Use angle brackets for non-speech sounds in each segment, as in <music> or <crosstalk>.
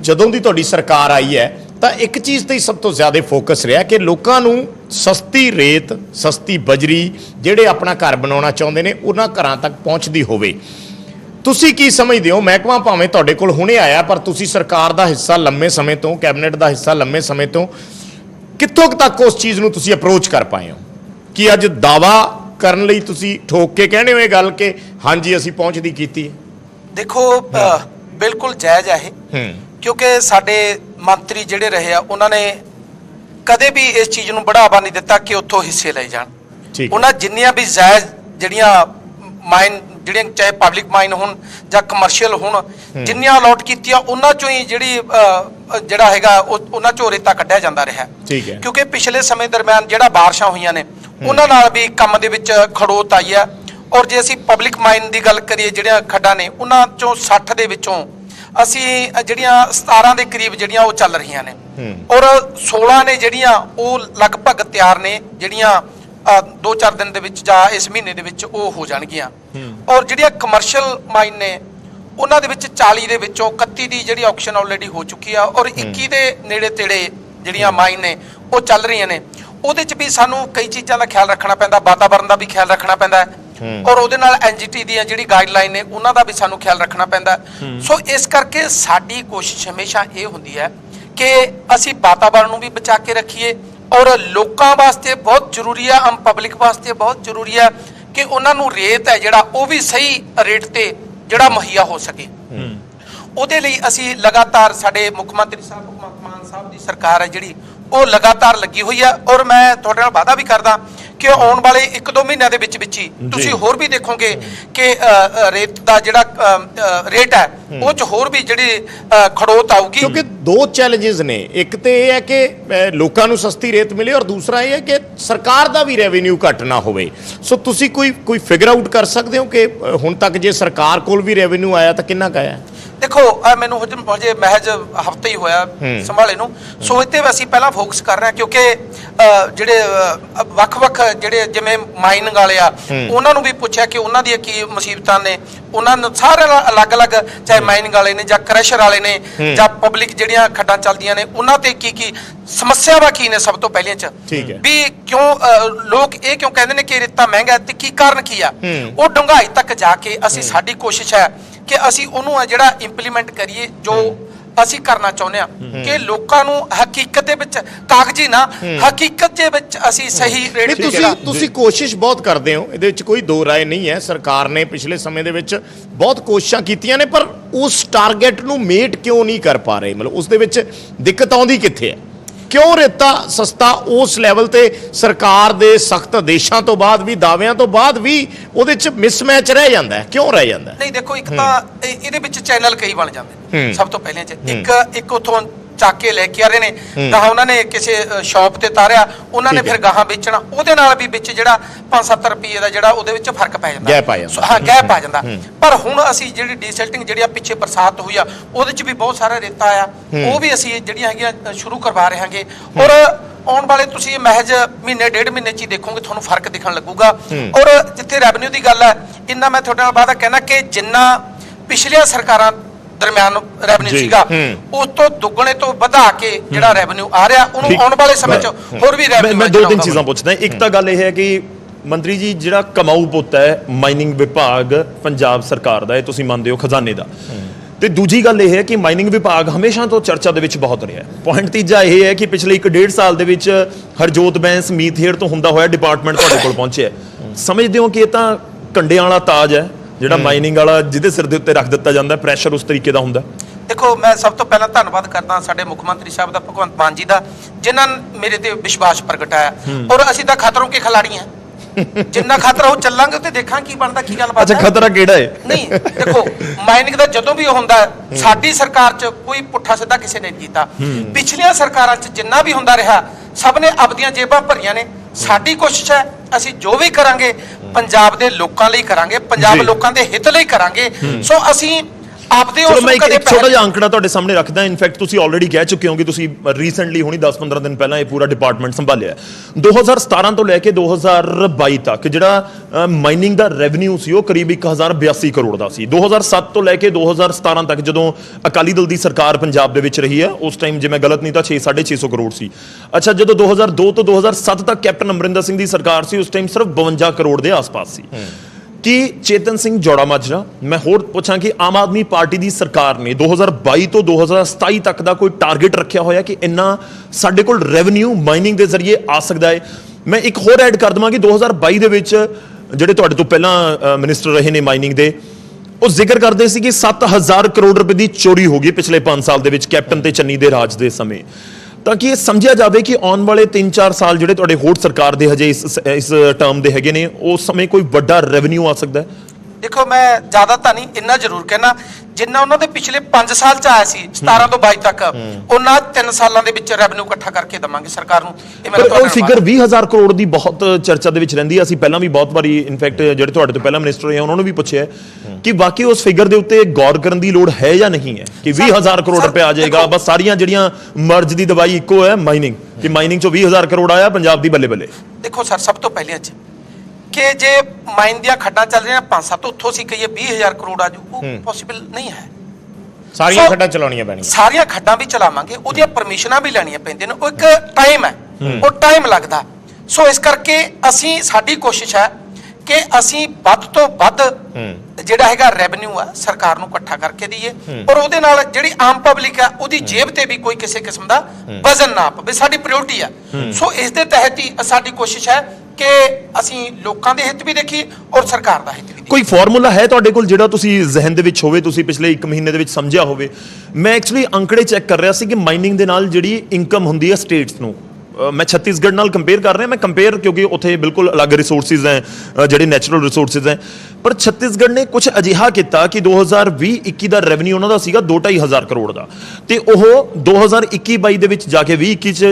ਜਦੋਂ ਦੀ ਤੁਹਾਡੀ ਸਰਕਾਰ ਆਈ ਹੈ ਤਾਂ ਇੱਕ ਚੀਜ਼ ਤੇ ਹੀ ਸਭ ਤੋਂ ਜ਼ਿਆਦਾ ਫੋਕਸ ਰਿਹਾ ਕਿ ਲੋਕਾਂ ਨੂੰ ਸਸਤੀ ਰੇਤ ਸਸਤੀ ਬਜਰੀ ਜਿਹੜੇ ਆਪਣਾ ਘਰ ਬਣਾਉਣਾ ਚਾਹੁੰਦੇ ਨੇ ਉਹਨਾਂ ਘਰਾਂ ਤੱਕ ਪਹੁੰਚਦੀ ਹੋਵੇ। ਤੁਸੀਂ ਕੀ ਸਮਝਦੇ ਹੋ? ਮਹਿਕਮਾ ਭਾਵੇਂ ਤੁਹਾਡੇ ਕੋਲ ਹੁਣੇ ਆਇਆ ਪਰ ਤੁਸੀਂ ਸਰਕਾਰ ਦਾ ਹਿੱਸਾ ਲੰਮੇ ਸਮੇਂ ਤੋਂ ਕੈਬਨਿਟ ਦਾ ਹਿੱਸਾ ਲੰਮੇ ਸਮੇਂ ਤੋਂ ਕਿੱਥੋਂ ਤੱਕ ਉਸ ਚੀਜ਼ ਨੂੰ ਤੁਸੀਂ ਅਪਰੋਚ ਕਰ ਪਾਏ ਹੋ? ਕਿ ਅੱਜ ਦਾਵਾ ਕਰਨ ਲਈ ਤੁਸੀਂ ਠੋਕ ਕੇ ਕਹਿੰਦੇ ਹੋ ਇਹ ਗੱਲ ਕਿ ਹਾਂਜੀ ਅਸੀਂ ਪਹੁੰਚਦੀ ਕੀਤੀ ਹੈ? ਦੇਖੋ ਬਿਲਕੁਲ ਜਾਇਜ਼ ਇਹ। ਹੂੰ। ਕਿਉਂਕਿ ਸਾਡੇ ਮੰਤਰੀ ਜਿਹੜੇ ਰਹੇ ਆ ਉਹਨਾਂ ਨੇ ਕਦੇ ਵੀ ਇਸ ਚੀਜ਼ ਨੂੰ ਬੜਾਵਾ ਨਹੀਂ ਦਿੱਤਾ ਕਿ ਉੱਥੋਂ ਹਿੱਸੇ ਲਏ ਜਾਣ। ਉਹਨਾਂ ਜਿੰਨੀਆਂ ਵੀ ਜਾਇਜ਼ ਜਿਹੜੀਆਂ ਮਾਈਨ ਜਿਹੜੀਆਂ ਚਾਹੇ ਪਬਲਿਕ ਮਾਈਨ ਹੋਣ ਜਾਂ ਕਮਰਸ਼ੀਅਲ ਹੋਣ ਜਿੰਨੀਆਂ ਅਲਾਟ ਕੀਤੀਆਂ ਉਹਨਾਂ ਚੋਂ ਹੀ ਜਿਹੜੀ ਜਿਹੜਾ ਹੈਗਾ ਉਹ- ਉਹਨਾਂ ਚੋਂ ਰੇਤਾ ਕੱਢਿਆ ਜਾਂਦਾ ਰਿਹਾ। ਠੀਕ ਹੈ। ਕਿਉਂਕਿ ਪਿਛਲੇ ਸਮੇਂ ਦਰਮਿਆਨ ਜਿਹੜਾ ਬਾਰਿਸ਼ਾਂ ਹੋਈਆਂ ਨੇ ਉਹਨਾਂ ਨਾਲ ਵੀ ਕੰਮ ਦੇ ਵਿੱਚ ਖੜੋਤ ਆਈ ਆ ਔਰ ਜੇ ਅਸੀਂ ਪਬਲਿਕ ਮਾਈਨ ਦੀ ਗੱਲ ਕਰੀਏ ਜਿਹੜੀਆਂ ਖੱਡਾਂ ਨੇ ਉਹਨਾਂ ਚੋਂ 60 ਦੇ ਵਿੱਚੋਂ ਅਸੀਂ ਜਿਹੜੀਆਂ 17 ਦੇ ਕਰੀਬ ਜਿਹੜੀਆਂ ਉਹ ਚੱਲ ਰਹੀਆਂ ਨੇ। ਔਰ 16 ਨੇ ਜਿਹੜੀਆਂ ਉਹ ਲਗਭਗ ਤਿਆਰ ਨੇ ਜਿਹੜੀਆਂ 2-4 ਦਿਨ ਦੇ ਵਿੱਚ ਜਾਂ ਇਸ ਮਹੀਨੇ ਦੇ ਵਿੱਚ ਉਹ ਹੋ ਜਾਣਗੀਆਂ। ਔਰ ਜਿਹੜੀਆਂ ਕਮਰਸ਼ੀਅਲ ਮਾਈਨ ਨੇ ਉਹਨਾਂ ਦੇ ਵਿੱਚ 40 ਦੇ ਵਿੱਚੋਂ 31 ਦੀ ਜਿਹੜੀ ਆਕਸ਼ਨ ਆਲਰੇਡੀ ਹੋ ਚੁੱਕੀ ਆ ਔਰ 21 ਦੇ ਨੇੜੇ ਤੇੜੇ ਜਿਹੜੀਆਂ ਮਾਈਨ ਨੇ ਉਹ ਚੱਲ ਰਹੀਆਂ ਨੇ। ਉਹਦੇ ਚ ਵੀ ਸਾਨੂੰ ਕਈ ਚੀਜ਼ਾਂ ਦਾ ਖਿਆਲ ਰੱਖਣਾ ਪੈਂਦਾ ਵਾਤਾਵਰਣ ਦਾ ਵੀ ਖਿਆਲ ਰੱਖਣਾ ਪੈਂਦਾ। ਹੈ ਔਰ ਉਹਦੇ ਨਾਲ ਐਨਜੀਟੀ ਦੀਆਂ ਜਿਹੜੀ ਗਾਈਡਲਾਈਨ ਨੇ ਉਹਨਾਂ ਦਾ ਵੀ ਸਾਨੂੰ ਖਿਆਲ ਰੱਖਣਾ ਪੈਂਦਾ। ਸੋ ਇਸ ਕਰਕੇ ਸਾਡੀ ਕੋਸ਼ਿਸ਼ ਹਮੇਸ਼ਾ ਇਹ ਹੁੰਦੀ ਹੈ ਕਿ ਅਸੀਂ ਵਾਤਾਵਰਣ ਨੂੰ ਵੀ ਬਚਾ ਕੇ ਰੱਖੀਏ ਔਰ ਲੋਕਾਂ ਵਾਸਤੇ ਬਹੁਤ ਜ਼ਰੂਰੀ ਹੈ ਆਮ ਪਬਲਿਕ ਵਾਸਤੇ ਬਹੁਤ ਜ਼ਰੂਰੀ ਹੈ ਕਿ ਉਹਨਾਂ ਨੂੰ ਰੇਤ ਹੈ ਜਿਹੜਾ ਉਹ ਵੀ ਸਹੀ ਰੇਟ ਤੇ ਜਿਹੜਾ ਮੁਹੱਈਆ ਹੋ ਸਕੇ। ਉਹਦੇ ਲਈ ਅਸੀਂ ਲਗਾਤਾਰ ਸਾਡੇ ਮੁੱਖ ਮੰਤਰੀ ਸਾਹਿਬ ਭਗਵੰਤ ਮਾਨ ਸਾਹਿਬ ਦੀ ਸਰਕਾਰ ਹੈ ਜਿਹੜੀ ਉਹ ਲਗਾਤਾਰ ਲੱਗੀ ਹੋਈ ਹੈ ਔਰ ਮੈਂ ਤੁਹਾਡੇ ਨਾਲ ਵਾਅਦਾ ਵੀ ਕਰਦਾ ਕਿ ਆਉਣ ਵਾਲੇ 1-2 ਮਹੀਨਿਆਂ ਦੇ ਵਿੱਚ ਵਿੱਚ? ਹੀ ਤੁਸੀਂ ਹੋਰ ਵੀ ਦੇਖੋਗੇ ਕਿ ਰੇਤ ਦਾ ਜਿਹੜਾ ਰੇਟ ਹੈ ਉਹ ਚ ਹੋਰ ਵੀ ਜਿਹੜੀ ਖੜੋਤ ਆਊਗੀ। ਕਿਉਂਕਿ ਦੋ ਚੈਲੰਜਸ ਨੇ। ਇੱਕ ਤੇ ਇਹ ਹੈ ਕਿ ਲੋਕਾਂ ਨੂੰ ਸਸਤੀ ਰੇਤ ਮਿਲੇ ਔਰ ਦੂਸਰਾ ਇਹ ਹੈ ਕਿ ਸਰਕਾਰ ਦਾ ਵੀ ਰੈਵਨਿਊ ਘੱਟ ਨਾ ਹੋਵੇ। ਸੋ ਤੁਸੀਂ ਕੋਈ ਕੋਈ ਫਿਗਰ ਆਊਟ ਕਰ ਸਕਦੇ ਹੋ ਕਿ ਹੁਣ ਤੱਕ ਜੇ ਸਰਕਾਰ ਕੋਲ ਵੀ ਰੈਵਨਿਊ ਆਇਆ ਤਾਂ ਕਿੰਨਾ ਕੁ ਆਇਆ? ਦੇਖੋ ਅਹ ਮੈਨੂੰ ਹਜੇ ਹਜੇ ਮਹਿਜ ਹਫਤਾ ਹੀ ਹੋਇਆ ਸੰਭਾਲੇ ਨੂੰ। ਸੋ ਇੱਥੇ ਅਸੀਂ ਪਹਿਲਾਂ ਫੋਕਸ ਕਰ ਰਹੇ ਹਾਂ ਕਿਉਂਕਿ ਜਿਹੜੇ ਵੱਖ-ਵੱਖ ਜਿਹੜੇ ਜਿਵੇਂ ਮਾਈਨਿੰਗ ਵਾਲੇ ਆ ਉਹਨਾਂ ਨੂੰ ਵੀ ਪੁੱਛਿਆ ਕਿ ਉਹਨਾਂ ਦੀਆਂ ਕੀ ਮੁਸੀਬਤਾਂ ਨੇ। ਉਹਨਾਂ ਨੂੰ ਸਾਰੇ ਨਾਲ ਅਲੱਗ-ਅਲੱਗ ਚਾਹੇ ਮਾਈਨਿੰਗ ਵਾਲੇ ਨੇ ਜਾਂ ਕ੍ਰਸ਼ਰ ਵਾਲੇ ਨੇ ਜਾਂ ਪਬਲਿਕ ਜਿਹੜੀਆਂ ਖੱਡਾਂ ਚੱਲਦੀਆਂ ਨੇ ਉਹਨਾਂ ਤੇ ਕੀ ਕੀ ਸਮੱਸਿਆਵਾਂ ਕੀ ਨੇ ਸਭ ਤੋਂ ਪਹਿਲੀਆਂ ਚ। ਵੀ ਕਿਉਂ ਲੋਕ ਇਹ ਕਿਉਂ ਕਹਿੰਦੇ ਨੇ ਕਿ ਰੇਤਾ ਮਹਿੰਗਾ ਤੇ ਕੀ ਕਾਰਨ ਕੀ ਆ? ਉਹ ਡੂੰਘਾਈ ਤੱਕ ਜਾ ਕੇ ਅਸੀਂ ਸਾਡੀ ਕੋਸ਼ਿਸ਼ ਹੈ ਕਿ ਅਸੀਂ ਉਹਨੂੰ ਆ ਜਿਹੜਾ ਇੰਪਲੀਮੈਂਟ ਕਰੀਏ ਜੋ ਅਸੀਂ ਕਰਨਾ ਚਾਹੁੰਦੇ ਆ ਕਿ ਲੋਕਾਂ ਨੂੰ ਹਕੀਕਤ ਦੇ ਵਿੱਚ ਕਾਗਜ਼ੀ ਨਾ ਹਕੀਕਤ ਦੇ ਵਿੱਚ ਅਸੀਂ ਸਹੀ ਰੇਟ ਤੇ ਤੁਸੀਂ ਤੁਸੀਂ ਕੋਸ਼ਿਸ਼ ਬਹੁਤ ਕਰਦੇ ਹੋ ਇਹਦੇ ਵਿੱਚ ਕੋਈ ਦੋ ਰਾਏ ਨਹੀਂ ਹੈ। ਸਰਕਾਰ ਨੇ ਪਿਛਲੇ ਸਮੇਂ ਦੇ ਵਿੱਚ ਬਹੁਤ ਕੋਸ਼ਿਸ਼ਾਂ ਕੀਤੀਆਂ ਨੇ ਪਰ ਉਸ ਟਾਰਗੇਟ ਨੂੰ ਮੇਟ ਕਿਉਂ ਨਹੀਂ ਕਰ ਪਾ ਰਹੇ? ਮਤਲਬ ਉਸ ਦੇ ਵਿੱਚ ਦਿੱਕਤ ਆਉਂਦੀ ਕਿੱਥੇ ਹੈ? ਕਿਉਂ ਰੇਤਾ ਸਸਤਾ ਉਸ ਲੈਵਲ ਤੇ ਸਰਕਾਰ ਦੇ ਸਖਤ ਆਦੇਸ਼ਾਂ ਤੋਂ ਬਾਅਦ ਵੀ ਦਾਅਵਿਆਂ ਤੋਂ ਬਾਅਦ ਵੀ ਉਹਦੇ ਵਿੱਚ ਮਿਸਮੈਚ ਰਹਿ ਜਾਂਦਾ ਹੈ? ਕਿਉਂ ਰਹਿ ਜਾਂਦਾ ਹੈ? ਨਹੀਂ ਦੇਖੋ ਇੱਕ ਤਾਂ ਇਹ- ਇਹਦੇ ਵਿੱਚ ਚੈਨਲ ਕਈ ਬਣ ਜਾਂਦੇ ਨੇ। ਹੂੰ। ਸਭ ਤੋਂ ਪਹਿਲੇ ਚ ਇੱਕ ਇੱਕ ਉਥੋਂ ਚੱਕ ਕੇ ਲੈ ਕੇ ਆ ਰਹੇ ਨੇ। ਗਾਹਾਂ ਉਹਨਾਂ ਨੇ ਕਿਸੇ ਸ਼ਾਪ ਤੇ ਤਾਰਿਆ ਉਹਨਾਂ ਨੇ। ਫਿਰ ਗਾਹਾਂ ਵੇਚਣਾ। ਉਹਦੇ ਨਾਲ ਵੀ ਵਿੱਚ ਜਿਹੜਾ 5-7 ਰੁਪਏ ਦਾ ਜਿਹੜਾ ਉਹਦੇ ਵਿੱਚ ਫ਼ਰਕ ਪੈ ਜਾਂਦਾ। ਗੈਪ ਆ ਜਾਂਦਾ। ਸੋ, ਹਾਂ ਗੈਪ ਆ ਜਾਂਦਾ। ਪਰ ਹੁਣ ਅਸੀਂ ਜਿਹੜੀ ਡੀਸੈਲਟਿੰਗ ਜਿਹੜੀ ਆ ਪਿੱਛੇ ਬਰਸਾਤ ਹੋਈ ਆ ਉਹਦੇ ਚ ਵੀ ਬਹੁਤ ਸਾਰਾ ਰੇਤਾ ਆਇਆ ਉਹ ਵੀ ਅਸੀਂ ਜਿਹੜੀਆਂ ਹੈਗੀਆਂ ਸ਼ੁਰੂ ਕਰਵਾ ਰਹੇ ਹਾਂਗੇ। ਔਰ ਆਉਣ ਵਾਲੇ ਤੁਸੀਂ ਮਹਿਜ ਮਹੀਨੇ ਡੇਢ ਮਹੀਨੇ ਚ ਹੀ ਦੇਖੋਗੇ ਤੁਹਾਨੂੰ ਫ਼ਰਕ ਦਿਖਣ ਲੱਗੂਗਾ। ਔਰ ਜਿੱਥੇ ਰੈਵਨਿਊ ਦੀ ਗੱਲ ਹੈ ਇੰਨਾ ਮੈਂ ਤੁਹਾਡੇ ਨਾਲ ਵਾਅਦਾ ਕਹਿਣਾ ਕਿ ਜਿੰਨਾ ਪਿਛਲੀਆਂ ਸਰਕਾਰਾਂ ਦਰਮਿਆਨ ਰੈਵਨਿਊ ਸੀਗਾ ਹੂੰ। ਉਸ ਤੋਂ ਦੁੱਗਣੇ ਤੋਂ ਵਧਾ ਕੇ ਜਿਹੜਾ ਰੈਵਨਿਊ ਆ ਰਿਹਾ ਉਹਨੂੰ। ਆਉਣ ਵਾਲੇ ਸਮੇਂ ਚ ਹੋਰ ਵੀ ਰੈਵਨਿਊ ਮੈਂ ਦੋ ਤਿੰਨ ਚੀਜ਼ਾਂ ਪੁੱਛਦਾ। ਇੱਕ ਤਾਂ ਗੱਲ ਇਹ ਹੈ ਕਿ ਮੰਤਰੀ ਜੀ ਜਿਹੜਾ ਕਮਾਊ ਪੁੱਤ ਹੈ ਮਾਈਨਿੰਗ ਵਿਭਾਗ ਪੰਜਾਬ ਸਰਕਾਰ ਦਾ ਇਹ ਤੁਸੀਂ ਮੰਨਦੇ ਹੋ ਖਜ਼ਾਨੇ ਦਾ। ਤੇ ਦੂਜੀ ਗੱਲ ਇਹ ਹੈ ਕਿ ਮਾਈਨਿੰਗ ਵਿਭਾਗ ਹਮੇਸ਼ਾ ਤੋਂ ਚਰਚਾ ਦੇ ਵਿੱਚ ਬਹੁਤ ਰਿਹਾ ਪੁਆਇੰਟ ਤੀਜਾ ਇਹ ਹੈ ਕਿ ਪਿਛਲੇ 1.5 ਸਾਲ ਦੇ ਵਿੱਚ ਹਰਜੋਤ ਬੈਂਸ ਮੀਥੇਰ ਤੋਂ ਹੁੰਦਾ ਹੋਇਆ ਡਿਪਾਰਟਮੈਂਟ ਤੁਹਾਡੇ ਕੋਲ ਪਹੁੰਚਿਆ ਹੈ। ਸਮਝਦੇ ਹੋ ਕਿ ਇਹ ਤਾਂ ਕੰਡਿਆਂ ਵਾਲਾ ਤਾਜ ਹੈ। ਜਿਹੜਾ ਮਾਈਨਿੰਗ ਵਾਲਾ ਜਿਹਦੇ ਸਿਰ ਦੇ ਉੱਤੇ ਰੱਖ ਦਿੱਤਾ ਜਾਂਦਾ ਪ੍ਰੈਸ਼ਰ ਉਸ ਤਰੀਕੇ ਦਾ ਹੁੰਦਾ। ਹੈ। ਦੇਖੋ ਮੈਂ ਸਭ ਤੋਂ ਪਹਿਲਾਂ ਧੰਨਵਾਦ ਕਰਦਾ ਸਾਡੇ ਮੁੱਖ ਮੰਤਰੀ ਸਾਹਿਬ ਦਾ ਭਗਵੰਤ ਮਾਨ ਜੀ ਦਾ ਜਿਨ੍ਹਾਂ ਨੇ ਮੇਰੇ ਤੇ ਵਿਸ਼ਵਾਸ ਪ੍ਰਗਟਾਇਆ ਔਰ ਅਸੀਂ ਤਾਂ ਖਤਰੋਂ ਕੇ ਖਿਲਾੜੀ ਹਾਂ। ਜਿੰਨਾ ਖਤਰਾ ਉਹ ਚੱਲਾਂਗੇ ਤੇ ਦੇਖਾਂ ਕੀ ਬਣਦਾ ਕੀ ਗੱਲਬਾਤ ਅੱਛਾ ਹੈ। ਖਤਰਾ ਕਿਹੜਾ ਹੈ? ਨਹੀਂ ਦੇਖੋ ਮਾਈਨਿੰਗ ਦਾ ਜਦੋਂ ਵੀ ਉਹ ਹੁੰਦਾ ਸਾਡੀ ਸਰਕਾਰ 'ਚ ਕੋਈ ਪੁੱਠਾ ਸਿੱਧਾ ਕਿਸੇ ਨੇ ਨਹੀਂ ਕੀਤਾ। ਪਿਛਲੀਆਂ ਸਰਕਾਰਾਂ 'ਚ ਜਿੰਨਾ ਵੀ ਹੁੰਦਾ ਰਿਹਾ ਸਭ ਨੇ ਆਪਦੀਆਂ ਜੇਬਾਂ ਭਰੀਆਂ ਨੇ। ਸਾਡੀ ਕੋਸ਼ਿਸ਼ ਹੈ ਅਸੀਂ ਜੋ ਵੀ ਕਰਾਂਗੇ ਪੰਜਾਬ ਦੇ ਲੋਕਾਂ ਲਈ ਕਰਾਂਗੇ ਪੰਜਾਬ। ਲੋਕਾਂ ਦੇ ਹਿੱਤ ਲਈ ਕਰਾਂਗੇ ਸੋ ਅਸੀਂ ਆਪਦੇ ਚਲੋ ਉਸ ਮੈਂ ਨੂੰ ਇੱਕ ਕਦੇ ਇੱਕ ਛੋਟਾ ਪਹਿਲ- ਜਿਹਾ ਅੰਕੜਾ ਤੁਹਾਡੇ ਸਾਹਮਣੇ ਰੱਖਦਾ। ਇਨਫੈਕਟ ਤੁਸੀਂ ਆਲਰੇਡੀ ਕਹਿ ਚੁੱਕੇ ਹੋ ਕਿ ਤੁਸੀਂ ਰੀਸੈਂਟਲੀ ਹੁਣੀ 10-15 ਦਿਨ ਪਹਿਲਾਂ ਇਹ ਪੂਰਾ ਡਿਪਾਰਟਮੈਂਟ ਸੰਭਾਲਿਆ। ਹੈ। 2017 ਤੋਂ ਲੈ ਕੇ 2022 ਤੱਕ ਜਿਹੜਾ ਮਾਈਨਿੰਗ ਦਾ ਰੈਵਨਿਊ ਸੀ ਉਹ ਕਰੀਬ 1082 ਕਰੋੜ ਦਾ ਸੀ। 2007 ਤੋਂ ਲੈ ਕੇ 2017 ਤੱਕ ਜਦੋਂ ਅਕਾਲੀ ਦਲ ਦੀ ਸਰਕਾਰ ਪੰਜਾਬ ਦੇ ਵਿੱਚ ਰਹੀ ਹੈ ਉਸ ਟਾਈਮ ਜੇ ਮੈਂ ਗਲਤ ਨਹੀਂ ਤਾਂ 6 650 ਕਰੋੜ ਸੀ। ਅੱਛਾ ਜਦੋਂ 2002 ਤੋਂ 2007 ਤੱਕ ਕੈਪਟਨ ਅਮਰਿੰਦਰ ਸਿੰਘ ਦੀ ਸਰਕਾਰ ਸੀ ਉਸ ਟਾਈਮ ਸਿਰਫ 52 ਕਰੋੜ ਦੇ ਆਸ-ਪਾਸ ਸੀ। ਕਿ ਚੇਤਨ ਸਿੰਘ ਜੋੜਾ ਮਾਜਰਾ, ਮੈਂ ਹੋਰ ਪੁੱਛਾਂ ਕਿ ਆਮ ਆਦਮੀ ਪਾਰਟੀ ਦੀ ਸਰਕਾਰ ਨੇ 2022 ਤੋਂ 2027 ਤੱਕ ਦਾ ਕੋਈ ਟਾਰਗੇਟ ਰੱਖਿਆ ਹੋਇਆ ਕਿ ਇੰਨਾ ਸਾਡੇ ਕੋਲ ਰੈਵਨਿਊ ਮਾਈਨਿੰਗ ਦੇ ਜ਼ਰੀਏ ਆ ਸਕਦਾ ਹੈ? ਮੈਂ ਇੱਕ ਹੋਰ ਐਡ ਕਰ ਦਵਾਂ ਕਿ 2022 ਦੇ ਵਿੱਚ ਜਿਹੜੇ ਤੁਹਾਡੇ ਤੋਂ ਪਹਿਲਾਂ ਮਿਨਿਸਟਰ ਰਹੇ ਨੇ ਮਾਈਨਿੰਗ ਦੇ, ਉਹ ਜ਼ਿਕਰ ਕਰਦੇ ਸੀ ਕਿ 7000 ਕਰੋੜ ਰੁਪਏ ਦੀ ਚੋਰੀ ਹੋ ਗਈ ਪਿਛਲੇ 5 ਸਾਲ ਦੇ ਵਿੱਚ ਕੈਪਟਨ ਤੇ ਚੰਨੀ ਦੇ ਰਾਜ ਦੇ ਸਮੇਂ। ਤਾਂ ਕਿ ਇਹ ਸਮਝਿਆ ਜਾਵੇ ਕਿ ਆਉਣ ਵਾਲੇ 3-4 ਸਾਲ ਜਿਹੜੇ ਤੁਹਾਡੇ ਹੋਰ ਸਰਕਾਰ ਦੇ ਹਜੇ ਇਸ ਇਸ ਟਰਮ ਦੇ ਹੈਗੇ ਨੇ ਉਸ ਸਮੇਂ ਕੋਈ ਵੱਡਾ ਰੈਵਨਿਊ ਆ ਸਕਦਾ ਹੈ। ਦੇਖੋ ਮੈਂ ਜ਼ਿਆਦਾ ਤਾਂ ਨਹੀਂ ਇੰਨਾ ਜ਼ਰੂਰ ਕਹਿਣਾ ਜਿੰਨਾ ਉਹਨਾਂ ਦੇ ਪਿਛਲੇ 5 ਸਾਲ ਚ ਆਇਆ ਸੀ 17 ਤੋਂ 22 ਤੱਕ ਉਹਨਾਂ 3 ਸਾਲਾਂ ਦੇ ਵਿੱਚ ਰੈਵਨਿਊ ਇਕੱਠਾ ਕਰਕੇ ਦਵਾਂਗੇ ਸਰਕਾਰ ਨੂੰ। ਇਹ ਮੇਰਾ ਤੁਹਾਡੇ ਫਿਗਰ 20000 ਕਰੋੜ ਦੀ ਬਹੁਤ ਚਰਚਾ ਦੇ ਵਿੱਚ ਰਹਿੰਦੀ ਹੈ ਅਸੀਂ ਪਹਿਲਾਂ ਵੀ ਬਹੁਤ ਵਾਰੀ ਇਨਫੈਕਟ ਜਿਹੜੇ ਤੁਹਾਡੇ ਤੋਂ ਪਹਿਲਾਂ ਮਿਨਿਸਟਰ ਰਹੇ ਆ ਉਹਨਾਂ ਨੂੰ ਵੀ ਪੁੱਛਿਆ ਕਿ ਬਾਕੀ ਉਸ ਫਿਗਰ ਦੇ ਉੱਤੇ ਗੌਰ ਕਰਨ ਦੀ ਲੋੜ ਹੈ ਜਾਂ ਨਹੀਂ ਹੈ? ਕਿ 20000 ਕਰੋੜ ਰੁਪਏ ਆ ਜਾਏਗਾ ਬਸ ਸਾਰੀਆਂ ਜਿਹੜੀਆਂ ਮਰਜ਼ ਦੀ ਦਵਾਈ ਇੱਕੋ ਹੈ ਮਾਈਨਿੰਗ ਕਿ ਮਾਈਨਿੰਗ ਚੋਂ 20000 ਕਰੋੜ ਆਇਆ ਪੰਜਾਬ ਦੀ ਬੱਲੇ ਬੱਲੇ ਦੇਖੋ ਸਰ ਸਭ ਤੋਂ ਪਹਿਲੇ ਅੱਜ ਕਿ ਜੇ ਮਾਈਨ ਦੀਆਂ ਖੱਡਾਂ ਚੱਲ ਰਹੀਆਂ 5-7 ਉੱਥੋਂ ਅਸੀਂ ਕਹੀਏ 20000 ਕਰੋੜ ਆਜੂ ਉਹ ਪੋਸੀਬਲ ਨਹੀਂ ਹੈ। ਸਾਰੀਆਂ ਸੋ- ਖੱਡਾਂ ਚਲਾਉਣੀਆਂ ਪੈਣੀਆਂ। ਸਾਰੀਆਂ ਖੱਡਾਂ ਵੀ ਚਲਾਵਾਂਗੇ ਉਹਦੀਆਂ ਪਰਮਿਸ਼ਨਾਂ ਵੀ ਲੈਣੀਆਂ ਪੈਂਦੀਆਂ ਨੇ ਉਹ ਇੱਕ ਟਾਈਮ ਹੈ ਉਹ ਟਾਈਮ ਲੱਗਦਾ। ਸੋ ਇਸ ਕਰਕੇ ਅਸੀਂ ਸਾਡੀ ਕੋਸ਼ਿਸ਼ ਹੈ ਕਿ ਅਸੀਂ ਵੱਧ ਤੋਂ ਵੱਧ ਜਿਹੜਾ ਹੈਗਾ ਰੈਵਨਿਊ ਆ ਸਰਕਾਰ ਨੂੰ ਇਕੱਠਾ ਕਰਕੇ ਦਈਏ। ਔਰ ਉਹਦੇ ਨਾਲ ਜਿਹੜੀ ਆਮ ਪਬਲਿਕ ਆ ਉਹਦੀ ਜੇਬ ਤੇ ਵੀ ਕੋਈ ਕਿਸੇ ਕਿਸਮ ਦਾ ਵਜ਼ਨ ਨਾ ਪਵੇ ਸਾਡੀ ਪ੍ਰਾਇੋਰਟੀ ਆ। ਸੋ ਇਸ ਦੇ ਤਹਿਤ ਹੀ ਸਾਡੀ ਕੋਸ਼ਿਸ਼ ਹੈ ਕਿ ਅਸੀਂ ਲੋਕਾਂ ਦੇ ਹਿੱਤ ਵੀ ਦੇਖੀਏ ਔਰ ਸਰਕਾਰ ਦਾ ਹਿੱਤ ਵੀ ਦੇਖੀਏ। ਕੋਈ ਫਾਰਮੂਲਾ ਹੈ ਤੁਹਾਡੇ ਕੋਲ ਜਿਹੜਾ ਤੁਸੀਂ ਜ਼ਿਹਨ ਦੇ ਵਿੱਚ ਹੋਵੇ, ਤੁਸੀਂ ਪਿਛਲੇ 1 ਮਹੀਨੇ ਦੇ ਵਿੱਚ ਸਮਝਿਆ ਹੋਵੇ? ਮੈਂ ਐਕਚੁਅਲੀ ਅੰਕੜੇ ਚੈੱਕ ਕਰ ਰਿਹਾ ਸੀ ਕਿ ਮਾਈਨਿੰਗ ਦੇ ਨਾਲ ਜਿਹੜੀ ਇਨਕਮ ਹੁੰਦੀ ਹੈ ਸਟੇਟਸ ਨੂੰ ਮੈਂ ਛੱਤੀਸਗੜ੍ਹ ਨਾਲ ਕੰਪੇਅਰ ਕਰ ਰਿਹਾ ਮੈਂ ਕੰਪੇਅਰ ਕਿਉਂਕਿ ਉੱਥੇ ਬਿਲਕੁਲ ਅਲੱਗ ਰਿਸੋਰਸਿਸ ਹੈ ਜਿਹੜੇ ਨੈਚੁਰਲ ਰਿਸੋਰਸਿਸ ਹੈ। ਪਰ ਛੱਤੀਸਗੜ੍ਹ ਨੇ ਕੁਝ ਅਜਿਹਾ ਕੀਤਾ ਕਿ 2020-21 ਦਾ ਰੈਵਨਿਊ ਉਹਨਾਂ ਦਾ ਸੀਗਾ 2-2500 ਕਰੋੜ ਦਾ। ਤੇ ਉਹ 2021-22 ਦੇ ਵਿੱਚ ਜਾ ਕੇ 2021 ਚ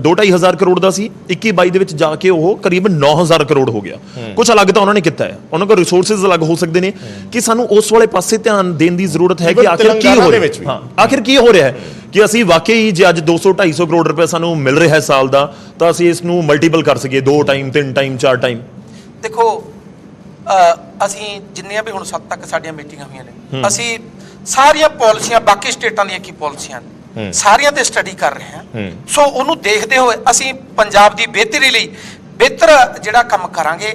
2-2500 ਕਰੋੜ ਦਾ ਸੀ 21-22 ਦੇ ਵਿੱਚ ਜਾ ਕੇ ਉਹ ਕਰੀਬ 9000 ਕਰੋੜ ਹੋ ਗਿਆ। ਕੁਝ ਅਲੱਗ ਤਾਂ ਉਹਨਾਂ ਨੇ ਕੀਤਾ ਹੈ। ਉਹਨਾਂ ਕੋਲ ਰਿਸੋਰਸਿਸ ਅਲੱਗ ਹੋ ਸਕਦੇ ਨੇ ਕਿ ਸਾਨੂੰ ਉਸ ਵਾਲੇ ਪਾਸੇ ਧਿਆਨ ਦੇਣ ਦੀ ਜ਼ਰੂਰਤ ਹੈ ਕਿ ਆਖਿਰ ਕੀ ਹੋ ਰਿਹਾ। ਹਾਂ। ਆਖਿਰ ਕੀ ਹੋ ਰਿਹਾ ਹੈ। ਕਿ ਅਸੀਂ ਵਾਕਈ ਜੇ ਅੱਜ 200 250 ਕਰੋੜ ਰੁਪਏ ਸਾਨੂੰ ਮਿਲ ਰਿਹਾ ਹੈ ਸਾਲ ਦਾ ਤਾਂ ਅਸੀਂ ਇਸ ਨੂੰ ਮਲਟੀਪਲ ਕਰ ਸਕੀਏ 2 ਟਾਈਮ 3 ਟਾਈਮ 4 ਟਾਈਮ ਦੇਖੋ ਅ, ਅਸੀਂ ਜਿੰਨੀਆਂ ਵੀ ਹੁਣ ਸੱਤ ਤੱਕ ਸਾਡੀਆਂ ਮੀਟਿੰਗਾਂ ਹੋਈਆਂ ਨੇ ਅਸੀਂ ਸਾਰੀਆਂ ਪਾਲਿਸੀਆਂ ਬਾਕੀ ਸਟੇਟਾਂ ਦੀਆਂ ਕੀ ਪਾਲਿਸੀਆਂ ਨੇ? ਸਾਰੀਆਂ ਤੇ ਸਟੱਡੀ ਕਰ ਰਹੇ ਹਾਂ। ਸੋ ਉਹਨੂੰ ਦੇਖਦੇ ਹੋਏ ਅਸੀਂ ਪੰਜਾਬ ਦੀ ਬਿਹਤਰੀ ਲਈ ਬਿਹਤਰ ਜਿਹੜਾ ਕੰਮ ਕਰਾਂਗੇ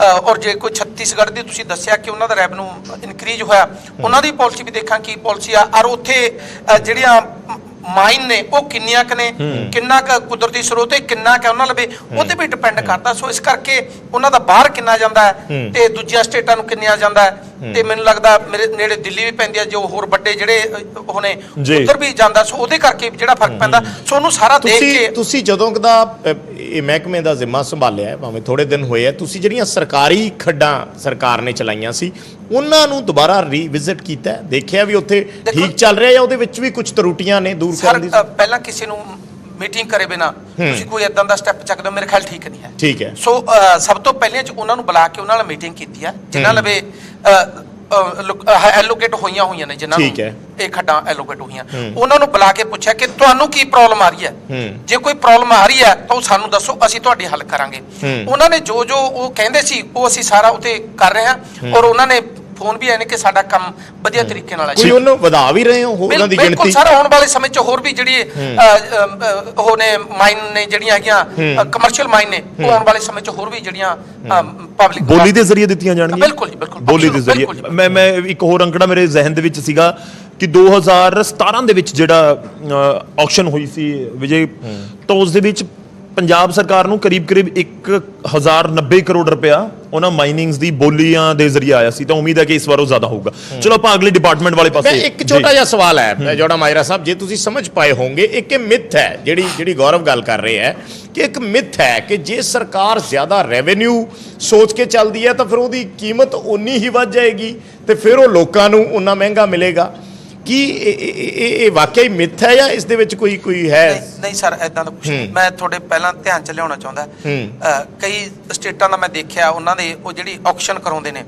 ਔਰ ਜੇ ਕੋਈ ਛੱਤੀਸਗੜ੍ਹ ਦੀ ਤੁਸੀਂ ਦੱਸਿਆ ਕਿ ਉਹਨਾਂ ਦਾ ਰੈਵਨਿਊ ਇਨਕਰੀਜ਼ ਹੋਇਆ ਉਹਨਾਂ ਦੀ ਪਾਲਿਸੀ ਵੀ ਦੇਖਾਂ ਕੀ ਪਾਲਿਸੀ ਆ ਔਰ ਉੱਥੇ ਜਿਹੜੀਆਂ ਮਾਈਨ ਨੇ ਉਹ ਕਿੰਨੀਆਂ ਕ ਨੇ ਕਿੰਨਾ ਕ ਕੁਦਰਤੀ ਸਰੋਤ ਹੈ ਕਿੰਨਾ ਕ ਉਹਨਾਂ ਲਵੇ ਉਹਦੇ ਵੀ ਡਿਪੈਂਡ ਕਰਦਾ। ਸੋ ਇਸ ਕਰਕੇ ਉਹਨਾਂ ਦਾ ਬਾਹਰ ਕਿੰਨਾ ਜਾਂਦਾ ਹੈ। ਤੇ ਦੂਜੀਆਂ ਸਟੇਟਾਂ ਨੂੰ ਕਿੰਨਿਆ ਜਾਂਦਾ ਹੈ। ਤੇ ਮੈਨੂੰ ਲੱਗਦਾ ਮੇਰੇ ਨੇੜੇ ਦਿੱਲੀ ਵੀ ਪੈਂਦੀ ਹੈ ਜੋ ਹੋਰ ਵੱਡੇ ਜਿਹੜੇ ਉਹ ਨੇ। ਉੱਧਰ ਵੀ ਜਾਂਦਾ ਸੋ ਉਹਦੇ ਕਰਕੇ ਜਿਹੜਾ ਫ਼ਰਕ ਪੈਂਦਾ ਸੋ ਉਹਨੂੰ ਸਾਰਾ ਦੇਖ ਕੇ ਤੁਸੀਂ ਜਦੋਂ ਕਦਾ ਇਹ ਮਹਿਕਮੇ ਦਾ ਜ਼ਿੰਮਾ ਸੰਭਾਲਿਆ ਭਾਵੇਂ ਥੋੜੇ ਦਿਨ ਹੋਏ ਆ ਤੁਸੀਂ ਜਿਹੜੀਆਂ ਸਰਕਾਰੀ ਖੱਡਾਂ ਸਰਕਾਰ ਨੇ ਚਲਾਈਆਂ ਸੀ ਉਹਨਾਂ ਨੂੰ ਦੁਬਾਰਾ ਰੀਵਿਜ਼ਿਟ ਕੀਤਾ? ਦੇਖਿਆ ਵੀ ਉੱਥੇ ਠੀਕ ਚੱਲ ਰਿਹਾ ਜਾਂ ਉਹਦੇ ਵਿੱਚ ਵੀ ਕੁਝ ਤਰੁੱਟੀਆਂ ਨੇ ਦੂਰ ਕਰਨ ਦੀ ਪਹਿਲਾਂ ਕਿਸੇ ਨੂੰ ਮੀਟਿੰਗ ਕਰੇ ਬਿਨਾ ਤੁਸੀਂ ਕੋਈ ਇਦਾਂ ਦਾ ਸਟੈਪ ਚੱਕਦੇ ਹੋ ਮੇਰੇ ਖਿਆਲ ਠੀਕ ਨਹੀਂ ਹੈ। ਠੀਕ ਹੈ। ਸੋ ਸਭ ਤੋਂ ਪਹਿਲੇ ਚ ਉਹਨਾਂ ਨੂੰ ਬੁਲਾ ਕੇ ਉਹਨਾਂ ਨਾਲ ਮੀਟਿੰਗ ਕੀਤੀ ਆ ਜਿਨ੍ਹਾਂ ਲਵੇ ਐਲੋਕੇਟ ਹੋਈਆਂ ਹੋਈਆਂ ਨੇ ਜਿਨ੍ਹਾਂ। ਨੂੰ ਇਹ ਖੱਡਾਂ ਐਲੋਕੇਟ ਹੋਈਆਂ। ਉਹਨਾਂ ਨੂੰ ਬੁਲਾ ਕੇ ਪੁੱਛਿਆ ਕਿ ਤੁਹਾਨੂੰ ਕੀ ਪ੍ਰੋਬਲਮ ਆ ਰਹੀ ਹੈ? ਜੇ ਕੋਈ ਪ੍ਰੋਬਲਮ ਆ ਰਹੀ ਹੈ ਤਾਂ ਉਹ ਸਾਨੂੰ ਦੱਸੋ ਅਸੀਂ ਤੁਹਾਡੀ ਹੱਲ ਕਰਾਂਗੇ। ਉਹਨਾਂ ਨੇ ਜੋ ਜੋ ਉਹ ਕਹਿੰਦੇ ਸੀ ਉਹ ਅਸੀਂ ਸਾਰਾ ਉਤੇ ਕਰ ਰਹੇ ਹਾਂ। ਔਰ ਉਹਨਾਂ ਨੇ ਫੋਨ ਵੀ ਆਏ ਨੇ ਕਿ ਸਾਡਾ ਕੰਮ ਵਧੀਆ ਤਰੀਕੇ ਨਾਲ ਹੈ। ਕੋਈ ਉਹਨੂੰ ਵਧਾ ਵੀ ਰਹੇ ਹੋ ਉਹਨਾਂ ਦੀ ਬਿਲਕੁਲ ਗਿਣਤੀ? ਸਰ ਆਉਣ ਵਾਲੇ ਸਮੇਂ 'ਚ ਹੋਰ ਵੀ ਜਿਹੜੀ ਉਹ ਨੇ ਮਾਈਨ ਨੇ ਜਿਹੜੀਆਂ ਹੈਗੀਆਂ ਕਮਰਸ਼ੀਅਲ ਮਾਈਨ ਨੇ ਉਹ ਆਉਣ ਵਾਲੇ ਸਮੇਂ 'ਚ ਹੋਰ ਵੀ ਜਿਹੜੀਆਂ ਪਬਲਿਕ ਬੋਲੀ ਦੇ ਜ਼ਰੀਏ ਦਿੱਤੀਆਂ ਜਾਣਗੀਆਂ? ਬਿਲਕੁਲ ਜੀ, ਬਿਲਕੁਲ, ਬੋਲੀ ਦੇ ਬਿਲਕੁਲ, ਜ਼ਰੀਏ। ਬਿਲਕੁਲ। ਮੈਂ ਮੈਂ ਇੱਕ ਹੋਰ ਅੰਕੜਾ ਮੇਰੇ ਜ਼ਿਹਨ ਦੇ ਵਿੱਚ ਸੀਗਾ ਕਿ 2017 ਦੇ ਵਿੱਚ ਜਿਹੜਾ ਆਕਸ਼ਨ ਹੋਈ ਸੀ ਵਿਜੇ ਤਾਂ ਉਸ ਦੇ ਵਿੱਚ ਪੰਜਾਬ ਸਰਕਾਰ ਨੂੰ ਕਰੀਬ-ਕਰੀਬ 1090 ਕਰੋੜ ਰੁਪਇਆ ਉਹਨਾਂ ਮਾਈਨਿੰਗਸ ਦੀ ਬੋਲੀਆਂ ਦੇ ਜ਼ਰੀਏ ਆਇਆ ਸੀ ਤਾਂ ਉਮੀਦ ਹੈ ਕਿ ਇਸ ਵਾਰ ਉਹ ਜ਼ਿਆਦਾ ਹੋਊਗਾ। ਚਲੋ ਆਪਾਂ ਅਗਲੇ ਡਿਪਾਰਟਮੈਂਟ ਵਾਲੇ ਪਾਸੇ ਮੈਂ ਇੱਕ ਛੋਟਾ ਜਿਹਾ ਸਵਾਲ ਹੈ ਜੋੜਾ ਮਾਇਰਾ ਸਾਹਿਬ ਜੇ ਤੁਸੀਂ ਸਮਝ ਪਾਏ ਹੋਵੋਗੇ ਇੱਕ ਇਹ ਮਿਥ ਹੈ ਜਿਹੜੀ ਜਿਹੜੀ ਗੌਰਵ ਗੱਲ ਕਰ ਰਹੇ ਹੈ ਕਿ ਇੱਕ ਮਿਥ ਹੈ ਕਿ ਜੇ ਸਰਕਾਰ ਜ਼ਿਆਦਾ ਰੈਵਨਿਊ ਸੋਚ ਕੇ ਚੱਲਦੀ ਹੈ ਤਾਂ ਫਿਰ ਉਹਦੀ ਕੀਮਤ ਉਨੀ ਹੀ ਵੱਧ ਜਾਏਗੀ ਤੇ ਫਿਰ ਉਹ ਲੋਕਾਂ ਨੂੰ ਉਨਾ ਮਹਿੰਗਾ ਮਿਲੇਗਾ। ਕੀ ਇਹ- ਵਾਕਿਆ ਹੀ ਮਿੱਥ ਹੈ ਜਾਂ ਇਸ ਦੇ ਵਿੱਚ ਕੋਈ ਕੋਈ ਹੈ? ਨਹੀਂ ਨਹੀਂ ਸਰ ਐਦਾਂ ਦਾ ਕੁਝ ਮੈਂ ਤੁਹਾਡੇ ਪਹਿਲਾਂ ਧਿਆਨ ਚ ਲਿਆਉਣਾ ਚਾਹੁੰਦਾ। ਅ, ਕਈ ਸਟੇਟਾਂ ਦਾ ਮੈਂ ਦੇਖਿਆ ਉਹਨਾਂ ਦੇ ਉਹ ਜਿਹੜੀ ਆਕਸ਼ਨ ਕਰਾਉਂਦੇ ਨੇ